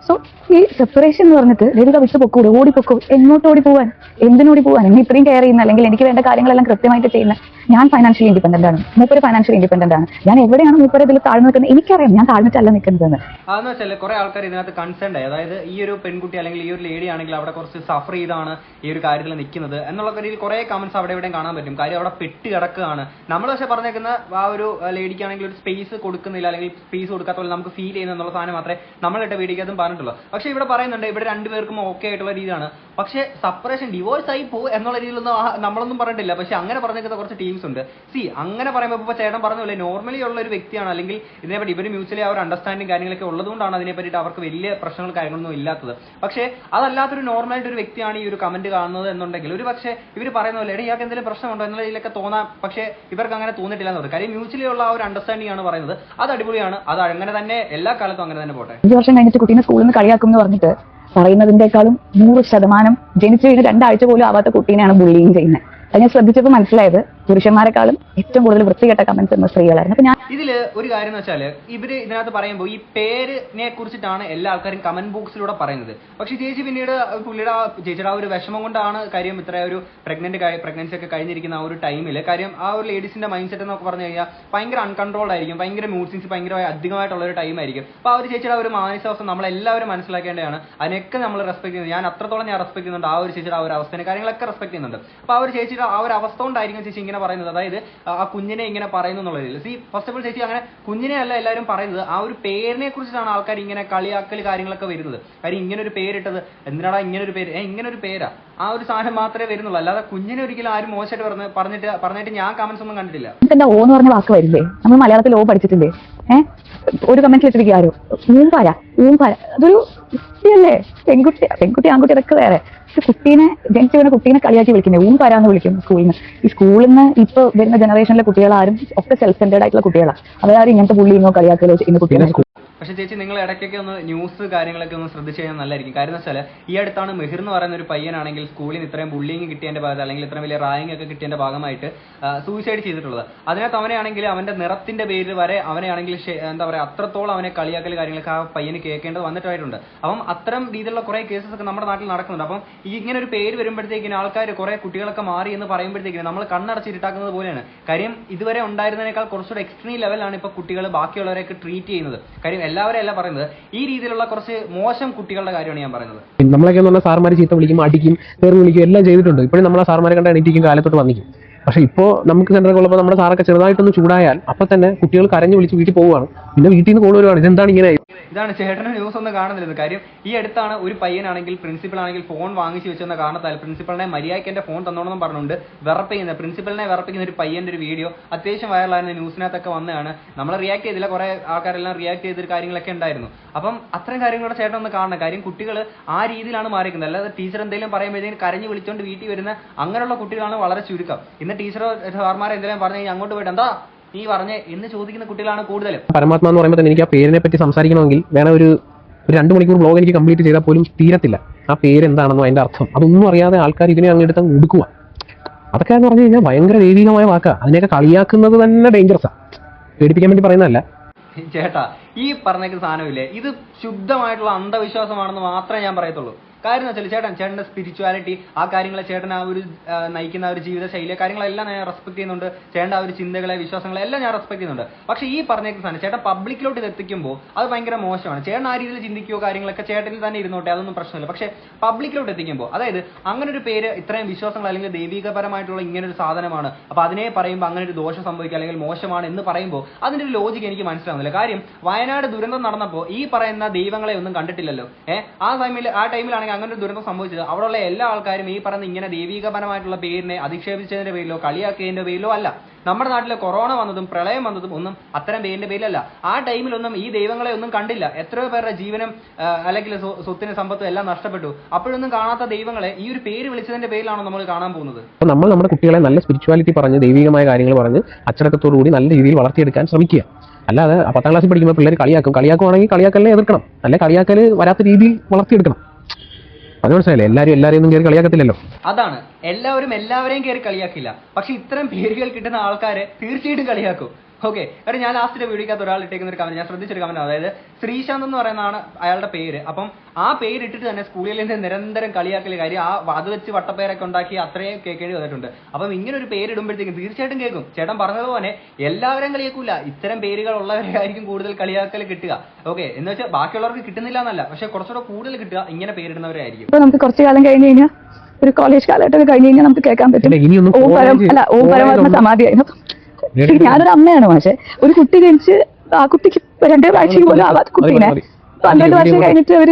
Speaker 2: സോ ഈ സെപ്പറേഷൻ എന്ന് പറഞ്ഞിട്ട് രവിക വിട്ടു പൊക്കൂടെ ഓടി പൊക്കൂ എങ്ങോട്ട് ഓടി പോവാൻ? എന്തിനോടി പോവാൻ? എന്നെ ഇത്രയും കെയർ ചെയ്യുന്ന അല്ലെങ്കിൽ എനിക്ക് വേണ്ട കാര്യങ്ങളെല്ലാം കൃത്യമായിട്ട് ചെയ്യുന്ന ഞാൻ ഫൈനാൻഷ്യലി ഇൻഡിപെൻഡന്റ് ആണ്. മൂപ്പര് ഫൈനാൻഷ്യലി ഇൻഡിപെൻഡന്റ് ആണ്. ഞാൻ എവിടെയാണ് മൂപ്പര് ഇതിൽ താഴ്ന്നു നിൽക്കുന്നത്? എനിക്കറിയാം. ഞാൻ താഴ്ന്നിട്ടല്ല നിൽക്കുന്നതെന്ന്.
Speaker 3: അതെന്ന് വെച്ചാൽ കുറെ ആൾക്കാർ ഇതിനകത്ത് കൺസേൺഡ് ആയി. അതായത് ഈ ഒരു പെൺകുട്ടി അല്ലെങ്കിൽ ഈ ഒരു ലേഡി ആണെങ്കിൽ അവിടെ കുറച്ച് സഫർ ചെയ്താണ് ഈ ഒരു കാര്യത്തിൽ നിൽക്കുന്നത് എന്നുള്ള രീതിയിൽ കുറെ കമന്റ്സ് അവിടെ എവിടെയും കാണാൻ പറ്റും. കാര്യം അവിടെ പെട്ട് കിടക്കുകയാണ്. നമ്മൾ പക്ഷെ പറഞ്ഞേക്കുന്ന ആ ഒരു ലേഡിക്കാണെങ്കിൽ ഒരു സ്പേസ് കൊടുക്കുന്നില്ല അല്ലെങ്കിൽ സ്പേസ് കൊടുക്കാത്ത പോലെ നമുക്ക് ഫീൽ ചെയ്യുന്ന എന്നുള്ള സാധനം മാത്രമേ നമ്മളിട്ട വീഡിയോക്കകത്തും പറഞ്ഞിട്ടുള്ളൂ. പക്ഷെ ഇവിടെ പറയുന്നുണ്ട് ഇവിടെ രണ്ടുപേർക്കും ഓക്കെ ആയിട്ടുള്ള രീതിയാണ്. പക്ഷെ സെപ്പറേഷൻ ഡിവോഴ്സ് ആയി പോകും എന്നുള്ള രീതിയിലൊന്നും നമ്മളൊന്നും പറഞ്ഞിട്ടില്ല. പക്ഷെ അങ്ങനെ പറഞ്ഞേക്കുന്ന കുറച്ച് ടീംസ് ഉണ്ട്. സി അങ്ങനെ പറയുമ്പോൾ ഇപ്പോൾ ചേട്ടൻ പറഞ്ഞ പോലെ നോർമലി ഉള്ള ഒരു വ്യക്തിയാണ്. അല്ലെങ്കിൽ ഇതിനെപ്പറ്റി ഇവർ മ്യൂച്വലി ആ ഒരു അണ്ടർസ്റ്റാൻഡിങ് കാര്യങ്ങളൊക്കെ ഉള്ളതുകൊണ്ടാണ് അതിനെ അവർക്ക് വലിയ പ്രശ്നങ്ങൾ കാര്യങ്ങളൊന്നും ഇല്ലാത്തത്. പക്ഷേ അതല്ലാത്തൊരു നോർമലായിട്ട് ഒരു വ്യക്തിയാണ് ഈ ഒരു കമന്റ് കാണുന്നത് എന്നുണ്ടെങ്കിൽ ഒരു പക്ഷേ ഇവർ പറയുന്ന പോലെ ഇയാൾക്ക് എന്തെങ്കിലും പ്രശ്നമുണ്ടോ? എന്നുള്ള രീതിയിലൊക്കെ തോന്നാം. പക്ഷേ ഇവർക്ക് അങ്ങനെ തോന്നിട്ടില്ല എന്ന് പറയും കാര്യം മ്യൂച്വലി ഉള്ള ആ ഒരു അണ്ടർസ്റ്റാൻഡിംഗ് ആണ് പറയുന്നത്. അത് അടിപൊളിയാണ്. അത് അങ്ങനെ തന്നെ എല്ലാ കാലത്തും അങ്ങനെ തന്നെ പോട്ടെ.
Speaker 2: അഞ്ച് വർഷം കഴിഞ്ഞിട്ട് കുട്ടീനെ സ്കൂളിൽ നിന്ന് കളിയാക്കും എന്ന് പറഞ്ഞിട്ട് പറയുന്നതിനേക്കാളും നൂറ് ശതമാനം ജനിച്ചു കഴിഞ്ഞ് രണ്ടാഴ്ച പോലും ആവാത്ത കുട്ടീനെയാണ് ബുള്ളിങ് ചെയ്യുന്നത്. അത് ഞാൻ ശ്രദ്ധിച്ചപ്പോൾ മനസ്സിലായത്. പുരുഷന്മാരെക്കാളും ഏറ്റവും കൂടുതൽ വൃത്തികെട്ട കമന്റ്സ് എന്ന സ്ത്രീകളായിരുന്നു. അപ്പൊ ഞാൻ
Speaker 3: ഇതിൽ ഒരു കാര്യം എന്ന് വെച്ചാൽ ഇവർ ഇതിനകത്ത് പറയുമ്പോൾ ഈ പേരിനെ കുറിച്ചിട്ടാണ് എല്ലാ ആൾക്കാരും കമന്റ് ബോക്സിലൂടെ പറയുന്നത്. പക്ഷെ ചേച്ചി പിന്നീട് പുള്ളിയുടെ ആ ചേച്ചിയുടെ ആ ഒരു വിഷമം കൊണ്ടാണ് കാര്യം ഇത്ര ഒരു പ്രഗ്നന്റ് പ്രഗ്നൻസി ഒക്കെ കഴിഞ്ഞിരിക്കുന്ന ആ ഒരു ടൈമിൽ കാര്യം ആ ഒരു ലേഡീസിന്റെ മൈൻഡ് സെറ്റ് എന്നൊക്കെ പറഞ്ഞു കഴിഞ്ഞാൽ ഭയങ്കര അൺകൺട്രോൾഡ് ആയിരിക്കും ഭയങ്കര മൂഡ് സിങ്സ് ഭയങ്കര അധികമായിട്ടുള്ള ഒരു ടൈം ആയിരിക്കും. അപ്പൊ ആ ഒരു ചേച്ചിയുടെ ഒരു മാനസികാവസ്ഥ നമ്മളെല്ലാവരും മനസ്സിലാക്കേണ്ടതാണ്. അതിനൊക്കെ നമ്മൾ റെസ്പെക്ട് ചെയ്യുന്നത് ഞാൻ അത്രത്തോളം ഞാൻ റെസ്പെക്ട് ചെയ്യുന്നുണ്ട് ആ ഒരു ചേച്ചിയുടെ ആ ഒരു അവസ്ഥനെ കാര്യങ്ങളൊക്കെ റെസ്പെക്ട് ചെയ്യുന്നുണ്ട്. അപ്പൊ ആ ഒരു ചേച്ചിയുടെ ആ ഒരു അവസ്ഥ കൊണ്ടായിരിക്കും ചേച്ചി ഇങ്ങനെ പറയുന്നത്. അതായത് ആ കുഞ്ഞിനെ ഇങ്ങനെ പറയുന്നു എന്നുള്ളതിൽ. സി ഫസ്റ്റ് ഓഫ് ഓൾ ചേച്ചി അങ്ങനെ കുഞ്ഞിനെ അല്ല എല്ലാവരും പറയുന്നത്. ആ ഒരു പേരിനെ കുറിച്ചിട്ടാണ് ആൾക്കാർ ഇങ്ങനെ കളിയാക്കൽ കാര്യങ്ങളൊക്കെ വരുന്നത്. കാര്യം ഇങ്ങനെ ഒരു പേരിട്ടത് എന്തിനാടാ ഇങ്ങനെ ഒരു പേര്? ഇങ്ങനെ ഒരു പേരാ. ആ ഒരു സാധനം മാത്രമേ വരുന്നുള്ളൂ. അല്ലാതെ കുഞ്ഞിനെ ഒരിക്കലും ആരും മോശമായിട്ട് പറഞ്ഞ് പറഞ്ഞിട്ട് പറഞ്ഞിട്ട് ഞാൻ കമന്റ്സ് ഒന്നും കണ്ടിട്ടില്ല.
Speaker 2: നമുക്ക് എന്താ ഓ എന്ന് പറഞ്ഞ വാക്ക് വരില്ലേ? നമ്മൾ മലയാളത്തിൽ ഓ പഠിച്ചിട്ടില്ലേ? ഏഹ് ഒരു കമന്റ് വെച്ചിരിക്കുക ആരോ. ഊമ്പാര ഊമ്പാര. അതൊരു കുട്ടിയല്ലേ? പെൺകുട്ടി പെൺകുട്ടി ആൺകുട്ടി അതൊക്കെ വേറെ. പക്ഷെ കുട്ടീനെ ജനിച്ചു വരുന്ന കുട്ടീനെ കളിയാക്കി വിളിക്കുന്നത്. ഊമ്പാരാന്ന് വിളിക്കും സ്കൂളിൽ നിന്ന് ഈ സ്കൂളിൽ നിന്ന് ഇപ്പൊ വരുന്ന ജനറേഷനിലെ കുട്ടികളാരും ഒക്കെ സെൽഫ് സെന്റേഡ് ആയിട്ടുള്ള കുട്ടികളാണ് അവരാരും ഇങ്ങനത്തെ പുള്ളിങ്ങോ കളിയാക്കലോ ചെയ്യുന്ന കുട്ടികളെ
Speaker 3: പക്ഷെ ചേച്ചി നിങ്ങൾ ഇടയ്ക്കൊക്കെ ഒന്ന് ന്യൂസ് കാര്യങ്ങളൊക്കെ ഒന്ന് ശ്രദ്ധിച്ചു കഴിഞ്ഞാൽ നല്ലതായിരിക്കും. കാരണം എന്ന് വെച്ചാൽ ഈ അടുത്താണ് മെഹിർ എന്ന് പറയുന്ന ഒരു പയ്യനാണെങ്കിൽ സ്കൂളിൽ നിന്ന് ഇത്രയും ബുള്ളിങ് കിട്ടിയതിന്റെ ഭാഗത്ത് അല്ലെങ്കിൽ ഇത്രയും വലിയ റായിങ് ഒക്കെ കിട്ടിയതിന്റെ ഭാഗമായിട്ട് സൂയിസൈഡ് ചെയ്തിട്ടുള്ളത്. അതിനകത്ത് അവനെയാണെങ്കിൽ അവന്റെ നിറത്തിന്റെ പേരിൽ വരെ അവനെയാണെങ്കിൽ എന്താ പറയുക അത്രത്തോളം അവനെ കളിയാക്കൽ കാര്യങ്ങളൊക്കെ ആ പയ്യന് കേൾക്കേണ്ടത് വന്നിട്ടായിട്ടുണ്ട്. അപ്പം അത്തരം രീതിയിലുള്ള കുറെ കേസസ് ഒക്കെ നമ്മുടെ നാട്ടിൽ നടക്കുന്നുണ്ട്. അപ്പം ഈ ഇങ്ങനെ ഒരു പേര് വരുമ്പോഴത്തേക്കിന് ആൾക്കാർ കുറെ കുട്ടികളൊക്കെ മാറി എന്ന് പറയുമ്പോഴത്തേക്കിന് നമ്മൾ കണ്ണടച്ചിരുട്ടാക്കുന്നത് പോലെയാണ്. കാര്യം ഇതുവരെ ഉണ്ടായിരുന്നതിനേക്കാൾ കുറച്ചുകൂടെ എക്സ്ട്രീം ലെവലാണ് ഇപ്പൊ കുട്ടികൾ ബാക്കിയുള്ളവരെയൊക്കെ ട്രീറ്റ് ചെയ്യുന്നത്. കാര്യം എല്ലാവരും അല്ല പറയുന്നത്. ഈ രീതിയിലുള്ള കുറച്ച് മോശം കുട്ടികളുടെ കാര്യമാണ് ഞാൻ പറയുന്നത്.
Speaker 1: നമ്മളൊക്കെ എന്ന് പറഞ്ഞാൽ സാർമാർ ചീത്ത വിളിക്കും അടിക്കും പേര് വിളിക്കും എല്ലാം ചെയ്തിട്ടുണ്ട്. ഇപ്പോഴും നമ്മളെ സാർമാരെ കണ്ട എണീറ്റിക്കും കാലത്തോട്ട് വന്നിക്കും പക്ഷെ ഇപ്പോൾ നമുക്ക് സെന്ററിൽ ഉള്ളപ്പോൾ നമ്മുടെ സാറൊക്കെ ചെറുതായിട്ടൊന്ന് ചൂടായാൽ അപ്പൊ തന്നെ കുട്ടികൾ കരഞ്ഞു വിളിച്ച് വീട്ടിൽ പോവുകയാണ്. പിന്നെ വീട്ടിൽ നിന്ന് കോൾ വരുവാണ് ഇതെന്താണ് ഇങ്ങനെ
Speaker 3: ഇതാണ് ചേട്ടന് ന്യൂസ് ഒന്നും കാണുന്നില്ലെന്ന് കാര്യം ഈ അടുത്താണ് ഒരു പയ്യനാണെങ്കിൽ പ്രിൻസിപ്പൽ ആണെങ്കിൽ ഫോൺ വാങ്ങിച്ചു വെച്ചെന്ന കാരണത്താൽ പ്രിൻസിപ്പളിനെ മര്യാദയ്ക്ക് എന്റെ ഫോൺ തന്നോണെന്നും പറഞ്ഞുകൊണ്ട് വിറപ്പിക്കുന്ന പ്രിൻസിപ്പളിനെ വിറപ്പിക്കുന്ന ഒരു പയ്യന്റെ ഒരു വീഡിയോ അത്യാവശ്യം വൈറലായിരുന്ന ന്യൂസിനകത്തൊക്കെ വന്നതാണ്. നമ്മൾ റിയാക്ട് ചെയ്തില്ല. കുറെ ആൾക്കാരെല്ലാം റിയാക്ട് ചെയ്തൊരു കാര്യങ്ങളൊക്കെ ഉണ്ടായിരുന്നു. അപ്പം അത്തരം കാര്യങ്ങളോട് ചേട്ടൻ ഒന്ന് കാണണം. കാര്യം കുട്ടികൾ ആ രീതിയിലാണ് മാറിക്കുന്നത് അല്ലാതെ ടീച്ചർ എന്തെങ്കിലും പറയുമ്പോഴത്തേക്കും കരഞ്ഞു വിളിച്ചുകൊണ്ട് വീട്ടിൽ വരുന്ന അങ്ങനെയുള്ള കുട്ടികളാണ് വളരെ ചുരുക്കം. ഇന്ന് ടീച്ചറോ സാർമാരെ എന്തെങ്കിലും പറഞ്ഞു അങ്ങോട്ട് പോയിട്ട് എന്താ? നീ പറഞ്ഞ എന്ന് ചോദിക്കുന്ന കുട്ടികളാണ് കൂടുതലും.
Speaker 1: പരമാത്മാ എന്ന് പറയുമ്പോൾ തന്നെ എനിക്ക് ആ പേരിനെ പറ്റി സംസാരിക്കണമെങ്കിൽ വേണ ഒരു ഒരു രണ്ട് മണിക്കൂർ ബ്ലോഗ് എനിക്ക് കംപ്ലീറ്റ് ചെയ്താൽ പോലും തീരത്തില്ല. ആ പേര് എന്താണെന്നോ അതിന്റെ അർത്ഥം. അതൊന്നും അറിയാതെ ആൾക്കാർ ഇതിനെ അങ്ങ് എടുത്ത് അങ്ങ് ഒടുക്കുക അതൊക്കെ എന്ന് പറഞ്ഞു കഴിഞ്ഞാൽ ഭയങ്കര ദൈവികമായ വാക്കാ. അതിനെയൊക്കെ കളിയാക്കുന്നത് തന്നെ ഡേഞ്ചറസാ പേടിപ്പിക്കാൻ വേണ്ടി പറയുന്നതല്ല.
Speaker 3: ചേട്ടാ ഈ പറഞ്ഞേക്കുന്ന സാധനമില്ലേ ഇത് ശുദ്ധമായിട്ടുള്ള അന്ധവിശ്വാസമാണെന്ന് മാത്രമേ ഞാൻ പറയത്തുള്ളൂ. കാര്യം എന്ന് വെച്ചാൽ ചേട്ടൻ? ചേട്ടന്റെ സ്പിരിച്വാലിറ്റി ആ കാര്യങ്ങളെ ചേട്ടൻ ആ ഒരു നയിക്കുന്ന ആ ഒരു ജീവിത ശൈലി കാര്യങ്ങളെല്ലാം ഞാൻ റെസ്പെക്ട് ചെയ്യുന്നുണ്ട്. ചേട്ടന്റെ ആ ഒരു ചിന്തകളെ വിശ്വാസങ്ങളെ എല്ലാം ഞാൻ റെസ്പെക്ട് ചെയ്യുന്നുണ്ട്. പക്ഷേ ഈ പറഞ്ഞേക്കുന്ന സാധനം ചേട്ടൻ പബ്ലിക്കിലോട്ട് ഇത് എത്തിക്കുമ്പോൾ അത് ഭയങ്കര മോശമാണ്. ചേട്ടൻ ആ രീതിയിൽ ചിന്തിക്കുകയോ കാര്യങ്ങളൊക്കെ ചേട്ടനിൽ തന്നെ ഇരുന്നോട്ടെ അതൊന്നും പ്രശ്നമില്ല. പക്ഷേ പബ്ലിക്കിലോട്ട് എത്തിക്കുമ്പോൾ അതായത് അങ്ങനെ ഒരു പേര് ഇത്രയും വിശ്വാസങ്ങൾ അല്ലെങ്കിൽ ദൈവികപരമായിട്ടുള്ള ഇങ്ങനെ ഒരു സാധനമാണ്. അപ്പൊ അതിനെ പറയുമ്പോൾ അങ്ങനെ ഒരു ദോഷം സംഭവിക്കുക അല്ലെങ്കിൽ മോശമാണ് എന്ന് പറയുമ്പോൾ അതിന്റെ ഒരു ലോജിക്ക് എനിക്ക് മനസ്സിലാവുന്നില്ല. കാര്യം വയനാട് ദുരന്തം നടന്നപ്പോൾ ഈ പറയുന്ന ദൈവങ്ങളെ ഒന്നും കണ്ടിട്ടില്ലല്ലോ. ഏഹ് ആ ടൈമിൽ ആ ടൈമിലാണെങ്കിൽ അങ്ങനെ ഒരു ദുരന്തം സംഭവിച്ചത്. അവിടെയുള്ള എല്ലാ ആൾക്കാരും ഈ പറയുന്ന ഇങ്ങനെ ദൈവീകപരമായിട്ടുള്ള പേരിനെ അധിക്ഷേപിച്ചതിന്റെ പേരിലോ കളിയാക്കിയതിന്റെ പേരിലോ അല്ല. നമ്മുടെ നാട്ടിലെ കൊറോണ വന്നതും പ്രളയം വന്നതും ഒന്നും അത്തരം പേരിന്റെ പേരിലല്ല. ആ ടൈമിലൊന്നും ഈ ദൈവങ്ങളെ ഒന്നും കണ്ടില്ല. എത്രയോ പേരുടെ ജീവനും അല്ലെങ്കിൽ സ്വ- സ്വത്തിന് സമ്പത്തും എല്ലാം നഷ്ടപ്പെട്ടു. അപ്പോഴൊന്നും കാണാത്ത ദൈവങ്ങളെ ഈ ഒരു പേര് വിളിച്ചതിന്റെ പേരിലാണോ നമ്മൾ കാണാൻ പോകുന്നത്?
Speaker 1: നമ്മൾ നമ്മുടെ കുട്ടികളെ നല്ല സ്പിരിച്വാലിറ്റി പറഞ്ഞ് ദൈവികമായ കാര്യങ്ങൾ പറഞ്ഞ് അച്ചടക്കത്തോടു കൂടി നല്ല രീതിയിൽ വളർത്തിയെടുക്കാൻ ശ്രമിക്കുക. അല്ലാതെ പത്താം ക്ലാസ്സിൽ പഠിക്കുമ്പോൾ പിള്ളേർ കളിയാക്കും. കളിയാക്കുവാണെങ്കിൽ കളിയാക്കലിനെ എതിർക്കണം. അല്ലെ കളിയാക്കൽ വരാത്ത രീതിയിൽ വളർത്തിയെടുക്കണം. അത് മനസ്സിലായില്ലേ? എല്ലാവരും എല്ലാവരെയും ഒന്നും കളിയാക്കത്തില്ലല്ലോ.
Speaker 3: അതാണ്. എല്ലാവരും എല്ലാവരെയും കയറി കളിയാക്കില്ല. പക്ഷെ ഇത്തരം പേരുകൾ കിട്ടുന്ന ആൾക്കാരെ തീർച്ചയായിട്ടും കളിയാക്കും. ഓക്കെ കാരണം ഞാൻ ലാസ്റ്റിന്റെ വീഡിയോക്കകത്ത് ഒരാൾ ഇട്ടേക്കുന്ന ഒരു കമന്റ് ഞാൻ ശ്രദ്ധിച്ചൊരു കമന്റ് അതായത് ശ്രീശാന്ത് എന്ന് പറയുന്നതാണ് അയാളുടെ പേര്. അപ്പം ആ പേര് ഇട്ടിട്ട് തന്നെ സ്കൂളിൽ നിന്ന് നിരന്തരം കളിയാക്കൽ കാര്യം ആ അത് വെച്ച് വട്ടപ്പേരൊക്കെ ഉണ്ടാക്കി അത്രയും കേൾക്കേണ്ടി വന്നിട്ടുണ്ട്. അപ്പം ഇങ്ങനെ ഒരു പേര് ഇടുമ്പോഴത്തേക്കും തീർച്ചയായിട്ടും കേൾക്കും. ചേട്ടൻ പറഞ്ഞതുപോലെ എല്ലാവരും കളിയാക്കൂല. ഇത്തരം പേരുകൾ ഉള്ളവരായിരിക്കും കൂടുതൽ കളിയാക്കൽ കിട്ടുക. ഓക്കെ എന്ന് വെച്ചാൽ ബാക്കിയുള്ളവർക്ക് കിട്ടുന്നില്ല എന്നല്ല. പക്ഷെ കുറച്ചുകൂടെ കൂടുതൽ കിട്ടുക ഇങ്ങനെ പേരിടുന്നവരായിരിക്കും.
Speaker 2: ഇപ്പൊ നമുക്ക് കുറച്ച് കാലം കഴിഞ്ഞ് കഴിഞ്ഞാൽ ഒരു കോളേജ് കാലഘട്ടമൊക്കെ കഴിഞ്ഞ് കഴിഞ്ഞാൽ നമുക്ക് കേൾക്കാൻ പറ്റും. ഓം പരം അല്ല ഓ പരമാത്മ സമാധിയായിരുന്നു ഞാനൊരു അമ്മയാണ് പക്ഷെ ഒരു കുട്ടി ജനിച്ച് ആ കുട്ടിക്ക് രണ്ടേ പ്രാവശ്യം പോലും ആവാത്ത കുട്ടീനെ. പന്ത്രണ്ട് വർഷം കഴിഞ്ഞിട്ട് അവർ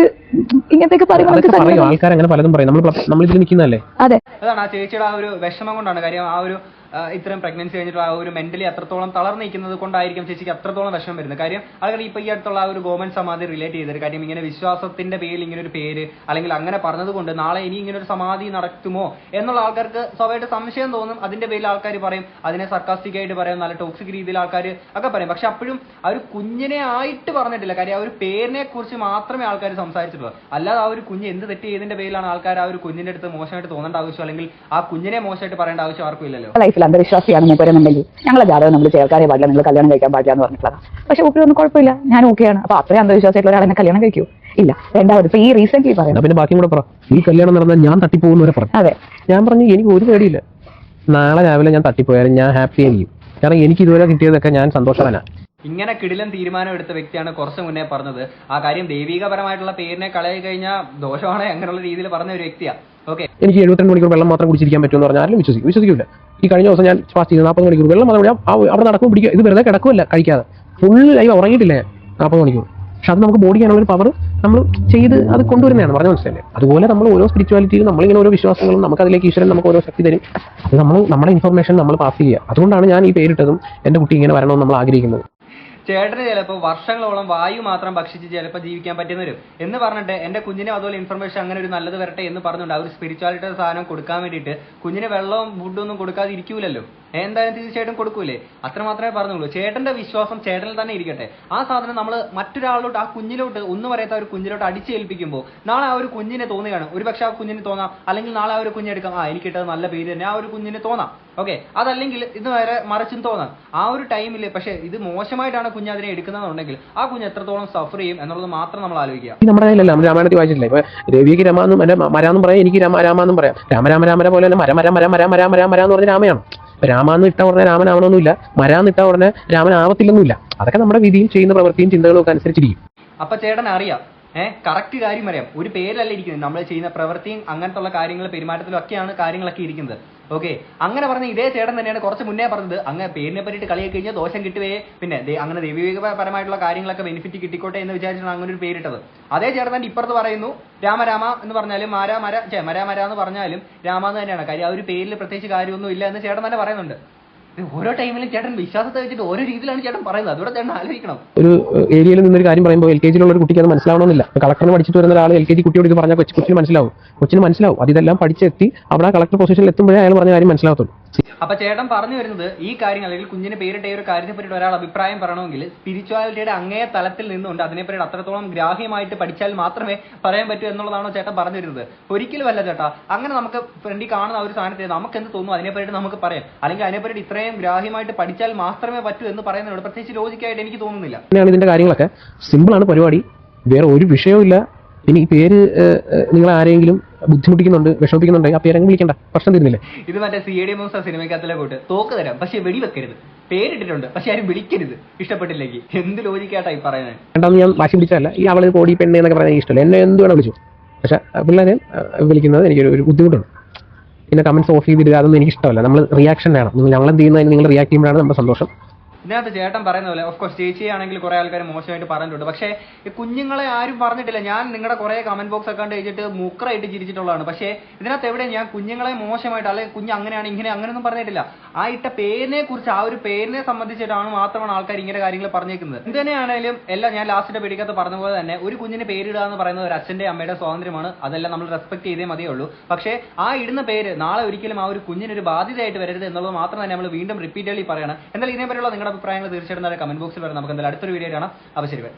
Speaker 2: ഇങ്ങനത്തെയൊക്കെ പറയുമ്പോൾ
Speaker 1: ആൾക്കാർ അങ്ങനെ പലതും പറയും. നമ്മൾ നമ്മൾ ഇതിൽ നിൽക്കുന്നല്ലേ
Speaker 2: അതെ.
Speaker 3: അതാണ് ആ ചേച്ചിയുടെ ആ ഒരു വിഷമം കൊണ്ടാണ്. കാര്യം ആ ഒരു ഇത്രയും പ്രഗ്നൻസി കഴിഞ്ഞിട്ട് ആ ഒരു മെന്റലി അത്രത്തോളം തളർന്നിരിക്കുന്നത് കൊണ്ടായിരിക്കും ചേച്ചിക്ക് അത്രത്തോളം വിഷമം വരുന്നത്. കാര്യം ആളുകൾ ഇപ്പൊ ഈ അടുത്തുള്ള ആ ഒരു ഗവൺമെന്റ് സമാധി റിലേറ്റ് ചെയ്തത്. കാര്യം ഇങ്ങനെ വിശ്വാസത്തിന്റെ പേരിൽ ഇങ്ങനെ ഒരു പേര് അല്ലെങ്കിൽ അങ്ങനെ പറഞ്ഞതുകൊണ്ട് നാളെ ഇനി ഇങ്ങനെ ഒരു സമാധി നടത്തുമോ എന്നുള്ള ആൾക്കാർക്ക് സ്വാഭാവികമായിട്ട് സംശയം തോന്നും. അതിന്റെ പേരിൽ ആൾക്കാർ പറയും. അതിനെ സർക്കാസ്റ്റിക് ആയിട്ട് പറയും. നല്ല ടോക്സിക് രീതിയിൽ ആൾക്കാർ ഒക്കെ പറയും. പക്ഷെ അപ്പോഴും ആ ഒരു കുഞ്ഞിനെ ആയിട്ട് പറഞ്ഞിട്ടില്ല. കാര്യം ആ ഒരു പേരിനെ കുറിച്ച് മാത്രമേ ആൾക്കാർ സംസാരിച്ചിട്ടുള്ളൂ. അല്ലാതെ ആ ഒരു കുഞ്ഞ് എന്ത് തെറ്റ് ചെയ്തതിന്റെ പേരിലാണ് ആൾക്കാർ ആ ഒരു കുഞ്ഞിന്റെ അടുത്ത് മോശമായിട്ട് തോന്നേണ്ട ആവശ്യം അല്ലെങ്കിൽ ആ കുഞ്ഞിനെ മോശമായിട്ട് പറയേണ്ട ആവശ്യം ആർക്കും ഇല്ലല്ലോ.
Speaker 2: ലൈഫിൽ അന്ധവിശ്വാസിയാണ് മൂപ്പരെന്നുണ്ടെങ്കിൽ ഞങ്ങൾ ജാതകം നമ്മൾ ചേർക്കാനേ പാടില്ല നിങ്ങൾ കല്യാണം കഴിക്കാൻ പാടില്ല എന്ന് പറഞ്ഞിട്ടുള്ളതാണ് പക്ഷെ മൂപ്പര് ഒന്നും കുഴപ്പമില്ല. ഞാൻ ഓക്കെയാണ് അപ്പൊ അത്രയും അന്ധവിശ്വാസമായിട്ടുള്ള ഒരാൾ എന്നെ കല്യാണം കഴിക്കൂ. ഇല്ല രണ്ടാമത് ഇപ്പൊ ഈ റീസെന്റ്
Speaker 1: പറയാം
Speaker 2: പറയുന്നത്
Speaker 1: പിന്നെ ബാക്കി കൂടെ പറ. ഈ കല്യാണം നടന്നാൽ ഞാൻ തട്ടിപ്പോകുന്നവരെ പറഞ്ഞു
Speaker 2: അതെ.
Speaker 1: ഞാൻ പറഞ്ഞു എനിക്ക് ഒരു പേടിയില്ല. നാളെ രാവിലെ ഞാൻ തട്ടിപ്പോയാലും ഞാൻ ഹാപ്പി ആയിരിക്കും. കാരണം എനിക്ക് ഇതുവരെ കിട്ടിയതൊക്കെ ഞാൻ സന്തോഷവാനാണ്
Speaker 3: ഇങ്ങനെ കിടിലൻ തീരുമാനം എടുത്ത വ്യക്തിയാണ് കുറച്ച് മുന്നേ പറഞ്ഞത്. ആ കാര്യം ദൈവികപരമായിട്ടുള്ള പേരിനെ കളയി കഴിഞ്ഞാൽ ദോഷമാണ് അങ്ങനെയുള്ള രീതിയിൽ പറഞ്ഞ ഒരു വ്യക്തിയാണ് ഓക്കെ.
Speaker 1: എനിക്ക് എഴുപത്തിരണ്ട് മണിക്കൂർ വെള്ളം മാത്രം കുടിച്ചിരിക്കാൻ പറ്റുമെന്ന് പറഞ്ഞാൽ ആരും വിശ്വസിക്കും വിശ്വസിക്കില്ല ഈ കഴിഞ്ഞ ദിവസം ഞാൻ ഫാസ്റ്റ് ചെയ്ത് നാൽപ്പത് മണിക്കൂർ വെള്ളം മാത്രം അവിടെ നടക്കും പിടിക്കുക. ഇത് വെറുതെ കിടക്കുമല്ല കഴിക്കാതെ. ഫുൾ ലൈവ് ഉറങ്ങിയിട്ടില്ല നാൽപ്പത് മണിക്കൂർ? പക്ഷെ അത് നമുക്ക് ബോഡി ചെയ്യാനുള്ള ഒരു പവർ നമ്മൾ ചെയ്ത് അത് കൊണ്ടുവരുന്നതാണ്. പറഞ്ഞ മനസ്സിലല്ലേ അതുപോലെ നമ്മൾ ഓരോ സ്പിരിച്വാലിറ്റിയിലും നമ്മളിങ്ങനെ ഓരോ വിശ്വാസങ്ങളും നമുക്ക് അതിലേക്ക് ഈശ്വരൻ നമുക്ക് ഓരോ ശക്തി തരും. അത് നമ്മൾ നമ്മുടെ ഇൻഫർമേഷൻ നമ്മൾ പാസ് ചെയ്യുക. അതുകൊണ്ടാണ് ഞാൻ ഈ പേരിട്ടതും എന്റെ കുട്ടി ഇങ്ങനെ വരണമെന്ന് നമ്മൾ ആഗ്രഹിക്കുന്നത്.
Speaker 3: ചേട്ടന് ചിലപ്പോൾ വർഷങ്ങളോളം വായു മാത്രം ഭക്ഷിച്ച് ചിലപ്പോൾ ജീവിക്കാൻ പറ്റുന്ന വരും എന്ന് പറഞ്ഞിട്ട് എന്റെ കുഞ്ഞിനെ അതുപോലെ ഇൻഫർമേഷൻ അങ്ങനെ ഒരു നല്ലത് വരട്ടെ എന്ന് പറഞ്ഞുകൊണ്ട് ആ ഒരു സ്പിരിച്വാലിറ്റി സാധനം കൊടുക്കാൻ വേണ്ടിയിട്ട് കുഞ്ഞിന് വെള്ളവും ഫുഡും ഒന്നും കൊടുക്കാതെ ഇരിക്കൂലല്ലോ എന്തായാലും തീർച്ചയായിട്ടും കൊടുക്കൂലേ? അത്ര മാത്രമേ പറഞ്ഞുള്ളൂ. ചേട്ടന്റെ വിശ്വാസം ചേട്ടനിൽ തന്നെ ഇരിക്കട്ടെ. ആ സാധനം നമ്മൾ മറ്റൊരാളോട് ആ കുഞ്ഞിലോട്ട് ഒന്നും പറയാത്ത ഒരു കുഞ്ഞിലോട്ട് അടിച്ചേൽപ്പിക്കുമ്പോൾ നാളെ ആ ഒരു കുഞ്ഞിനെ തോന്നുകയാണ്. ഒരു പക്ഷെ ആ കുഞ്ഞിന് തോന്നാം. അല്ലെങ്കിൽ നാളെ ആ ഒരു കുഞ്ഞെടുക്കാം ആ എനിക്ക് എനിക്കിട്ടത് നല്ല പേര് തന്നെ ആ ഒരു കുഞ്ഞിന് തോന്നാം. ഓക്കെ? അതല്ലെങ്കിൽ ഇത് വരെ മറിച്ചും തോന്നാം. ആ ഒരു ടൈമിൽ പക്ഷേ ഇത് മോശമായിട്ടാണ് കുഞ്ഞ് അതിനെ എടുക്കുന്നതെന്നുണ്ടെങ്കിൽ ആ കുഞ്ഞ് എത്രത്തോളം സഫർ ചെയ്യും എന്നുള്ളത് മാത്രം നമ്മൾ ആലോചിക്കുക.
Speaker 1: നമ്മുടെ കയ്യിലല്ല നമ്മൾ രാമായണത്തിൽ വായിച്ചിട്ടില്ല? ഇപ്പൊ രവിക്ക് രമ എന്നും മരാന്നും പറയാം എനിക്ക് രാമ രാമാന്നും പറയാം. രാമ രാമ രാമര പോലെ തന്നെ മര മര മര മര മര മര മര എന്ന് പറഞ്ഞ രാമയാണ്. ഇപ്പൊ രാമാന്ന് ഇട്ട ഉടനെ രാമനാവണമെന്നില്ല മരാന്ന് ഇട്ട ഉടനെ രാമൻ ആവത്തില്ലെന്നില്ല അതൊക്കെ നമ്മുടെ വിധിയും ചെയ്യുന്ന പ്രവൃത്തിയും ചിന്തകളും ഒക്കെ അനുസരിച്ചിരിക്കും.
Speaker 3: അപ്പൊ ചേട്ടൻ അറിയാം ഏഹ് കറക്റ്റ് കാര്യം അറിയാം. ഒരു പേരല്ല ഇരിക്കുന്നത്. നമ്മൾ ചെയ്യുന്ന പ്രവൃത്തിയും അങ്ങനത്തെ ഉള്ള കാര്യങ്ങൾ പെരുമാറ്റത്തിലും ഒക്കെയാണ് കാര്യങ്ങളൊക്കെ ഇരിക്കുന്നത്. ഓക്കെ അങ്ങനെ പറഞ്ഞ ഇതേ ചേട്ടൻ തന്നെയാണ് കുറച്ച് മുന്നേ പറഞ്ഞത്. അങ്ങ് പേരിനെ പറ്റിയിട്ട് കളിയൊക്കെ കഴിഞ്ഞാൽ ദോഷം കിട്ടുവേ. പിന്നെ അങ്ങനെ ദൈവികപരമായിട്ടുള്ള കാര്യങ്ങളൊക്കെ ബെനിഫിറ്റ് കിട്ടിക്കോട്ടെ എന്ന് വിചാരിച്ചാണ് അങ്ങനെ ഒരു പേരിട്ടത്. അതേ ചേട്ടൻ തന്നെ ഇപ്പുറത്ത് പറയുന്നു രാമരാമ എന്ന് പറഞ്ഞാലും മാരാ മര ഛെ, മരാ മര എന്ന് പറഞ്ഞാലും രാമ എന്ന് തന്നെയാണ്. കാര്യം ആ ഒരു പേരിൽ പ്രത്യേകിച്ച് കാര്യമൊന്നും ഇല്ല എന്ന് ചേട്ടൻ തന്നെ പറയുന്നുണ്ട്. ഓരോ ടൈമിലും ചേട്ടൻ വിശ്വാസത്തെ വെച്ചിട്ട് ഓരോ രീതിയിലാണ് ചേട്ടൻ പറയുന്നത്. അതുകൂടെ ചേട്ടൻ ആലോചിക്കണം.
Speaker 1: ഒരു ഏരിയയിൽ നിന്നൊരു കാര്യം പറയുമ്പോൾ എൽ കെ ജിയിലുള്ള ഒരു കുട്ടിക്ക് അത് മനസ്സിലാവണമെന്നില്ല. കളക്ടറിന് പഠിച്ചിട്ട് വരുന്ന ഒരാൾ എൽ കെ ജി കുട്ടിയോട് ഇത് പറഞ്ഞാൽ കൊച്ചു കൊച്ചിന് മനസ്സിലാവും. കൊച്ചിന് മനസ്സിലാവും. അതിതെല്ലാം പഠിച്ചെത്തി അവിടെ കളക്ടർ പൊസിഷനിൽ എത്തുമ്പോഴേ അയാൾ പറഞ്ഞ കാര്യം മനസ്സിലാവത്തുള്ളൂ
Speaker 3: അപ്പൊ ചേട്ടൻ പറഞ്ഞു വരുന്നത് ഈ കാര്യങ്ങൾ അല്ലെങ്കിൽ കുഞ്ഞിന് പേരിട്ട ഈ ഒരു കാര്യത്തെ പറ്റി ഒരാൾ അഭിപ്രായം പറയണമെങ്കിൽ സ്പിരിച്വാലിറ്റിയുടെ അങ്ങേ തലത്തിൽ നിന്നുകൊണ്ട് അതിനെപ്പറ്റി അത്രത്തോളം ഗ്രാഹ്യമായിട്ട് പഠിച്ചാൽ മാത്രമേ പറയാൻ പറ്റൂ എന്നുള്ളതാണോ ചേട്ടൻ പറഞ്ഞു വരുന്നത് ഒരിക്കലും അല്ല ചേട്ടാ. അങ്ങനെ നമുക്ക് ഫ്രണ്ടി കാണുന്ന ഒരു സാധനത്തെ നമുക്ക് എന്ത് തോന്നുന്നു അതിനെപ്പറ്റി നമുക്ക് പറയാം. അല്ലെങ്കിൽ അതിനെപ്പറ്റി ഇത്രയും ഗ്രാഹ്യമായിട്ട് പഠിച്ചാൽ മാത്രമേ പറ്റൂ എന്ന് പറയുന്നതിനോട് പ്രത്യേകിച്ച് ലോജിക്കായിട്ട് എനിക്ക് തോന്നുന്നില്ല.
Speaker 1: ഇതിന്റെ കാര്യങ്ങളൊക്കെ. സിമ്പിൾ ആണ് പരിപാടി. വേറെ ഒരു വിഷയവും ഇല്ല. ഇനി ഈ പേര് നിങ്ങൾ ആരെങ്കിലും ബുദ്ധിമുട്ടിക്കുന്നുണ്ട് വിഷമിപ്പിക്കുന്നുണ്ടെങ്കിൽ ആ പേരങ്ങ് വിളിക്കണ്ട. പ്രശ്നം തീരുന്നില്ലേ?
Speaker 3: ഇത് മറ്റേ സി എ ഡി മൂസ സിനിമയ്ക്കകത്തിലെ കൂട്ട്. തോക്ക് തരാം പക്ഷെ വെടിവെക്കരുത് പേരിട്ടിട്ടുണ്ട് പക്ഷെ ആരും വിളിക്കരുത്. ഇഷ്ടപ്പെട്ടില്ലെങ്കിൽ എന്ത് ലോജിക്കായിട്ടാ ഈ പറയുന്നത്?
Speaker 1: രണ്ടാമത് ഞാൻ വാശി പിടിച്ചതല്ല ഈ അവൾ കോടി പെണ്ണ് എന്നൊക്കെ പറയാൻ ഇഷ്ടമല്ല എന്നെ എന്ത് വേണം വിളിച്ചു. പക്ഷെ പിള്ളേരെ വിളിക്കുന്നത് എനിക്കൊരു ഒരു ബുദ്ധിമുട്ടുണ്ട്. പിന്നെ കമന്റ്സ് ഓഫ് ചെയ്തിടുക അതൊന്നും എനിക്ക് ഇഷ്ടമല്ല നമ്മൾ റിയാക്ഷൻ വേണം. നിങ്ങൾ ഞങ്ങൾ എന്ത് ചെയ്യുന്നതിന് നിങ്ങൾ റിയാക്ട് ചെയ്യുമ്പോഴാണ് നമ്മുടെ സന്തോഷം.
Speaker 3: ഇതിനകത്ത് ചേട്ടൻ പറയുന്ന പോലെ ഓഫ് കോഴ്സ് ചേച്ചി ആണെങ്കിൽ കുറെ ആൾക്കാർ മോശമായിട്ട് പറഞ്ഞിട്ടുണ്ട്. പക്ഷേ കുഞ്ഞുങ്ങളെ ആരും പറഞ്ഞിട്ടില്ല. ഞാൻ നിങ്ങളുടെ കുറെ കമന്റ് ബോക്സ് ഒക്കെ കഴിച്ചിട്ട് മുക്കറായിട്ട് ചിരിച്ചിട്ടുള്ളതാണ്. പക്ഷേ ഇതിനകത്ത് എവിടെ ഞാൻ കുഞ്ഞുങ്ങളെ മോശമായിട്ട് അല്ലെങ്കിൽ കുഞ്ഞ് അങ്ങനെയാണ് ഇങ്ങനെ അങ്ങനെയൊന്നും പറഞ്ഞിട്ടില്ല. ആ ഇട്ട പേരിനെ കുറിച്ച് ആ ഒരു പേരിനെ സംബന്ധിച്ചിട്ടാണ് മാത്രമാണ് ആൾക്കാർ ഇങ്ങനെ കാര്യങ്ങൾ പറഞ്ഞേക്കുന്നത്. എന്ത് എല്ലാം ഞാൻ ലാസ്റ്റിന്റെ പേടിക്കകത്ത് പറഞ്ഞ പോലെ തന്നെ ഒരു കുഞ്ഞിന് പേരിടുക എന്ന് പറയുന്നത് ഒരു അച്ഛന്റെ അമ്മയുടെ സ്വാതന്ത്ര്യമാണ്. അതെല്ലാം നമ്മൾ റെസ്പെക്ട് ചെയ്തേ മതിയുള്ളൂ. പക്ഷേ ആ ഇടുന്ന പേര് നാളെ ഒരിക്കലും ആ ഒരു കുഞ്ഞിനൊരു ബാധ്യതയായിട്ട് വരരുത് എന്നുള്ളത് മാത്രം തന്നെ നമ്മൾ വീണ്ടും റിപ്പീറ്റഡ്ലി പറയണം. എന്നാൽ ഇതിനെപ്പറ്റിയുള്ള നിങ്ങളുടെ അഭിപ്രായങ്ങൾ തീർച്ചയായിട്ടും കമന്റ് ബോക്സിൽ വരാം നമുക്ക് എന്തായാലും അടുത്തൊരു വീഡിയോ കാണാം അപ്പോൾ ശരി.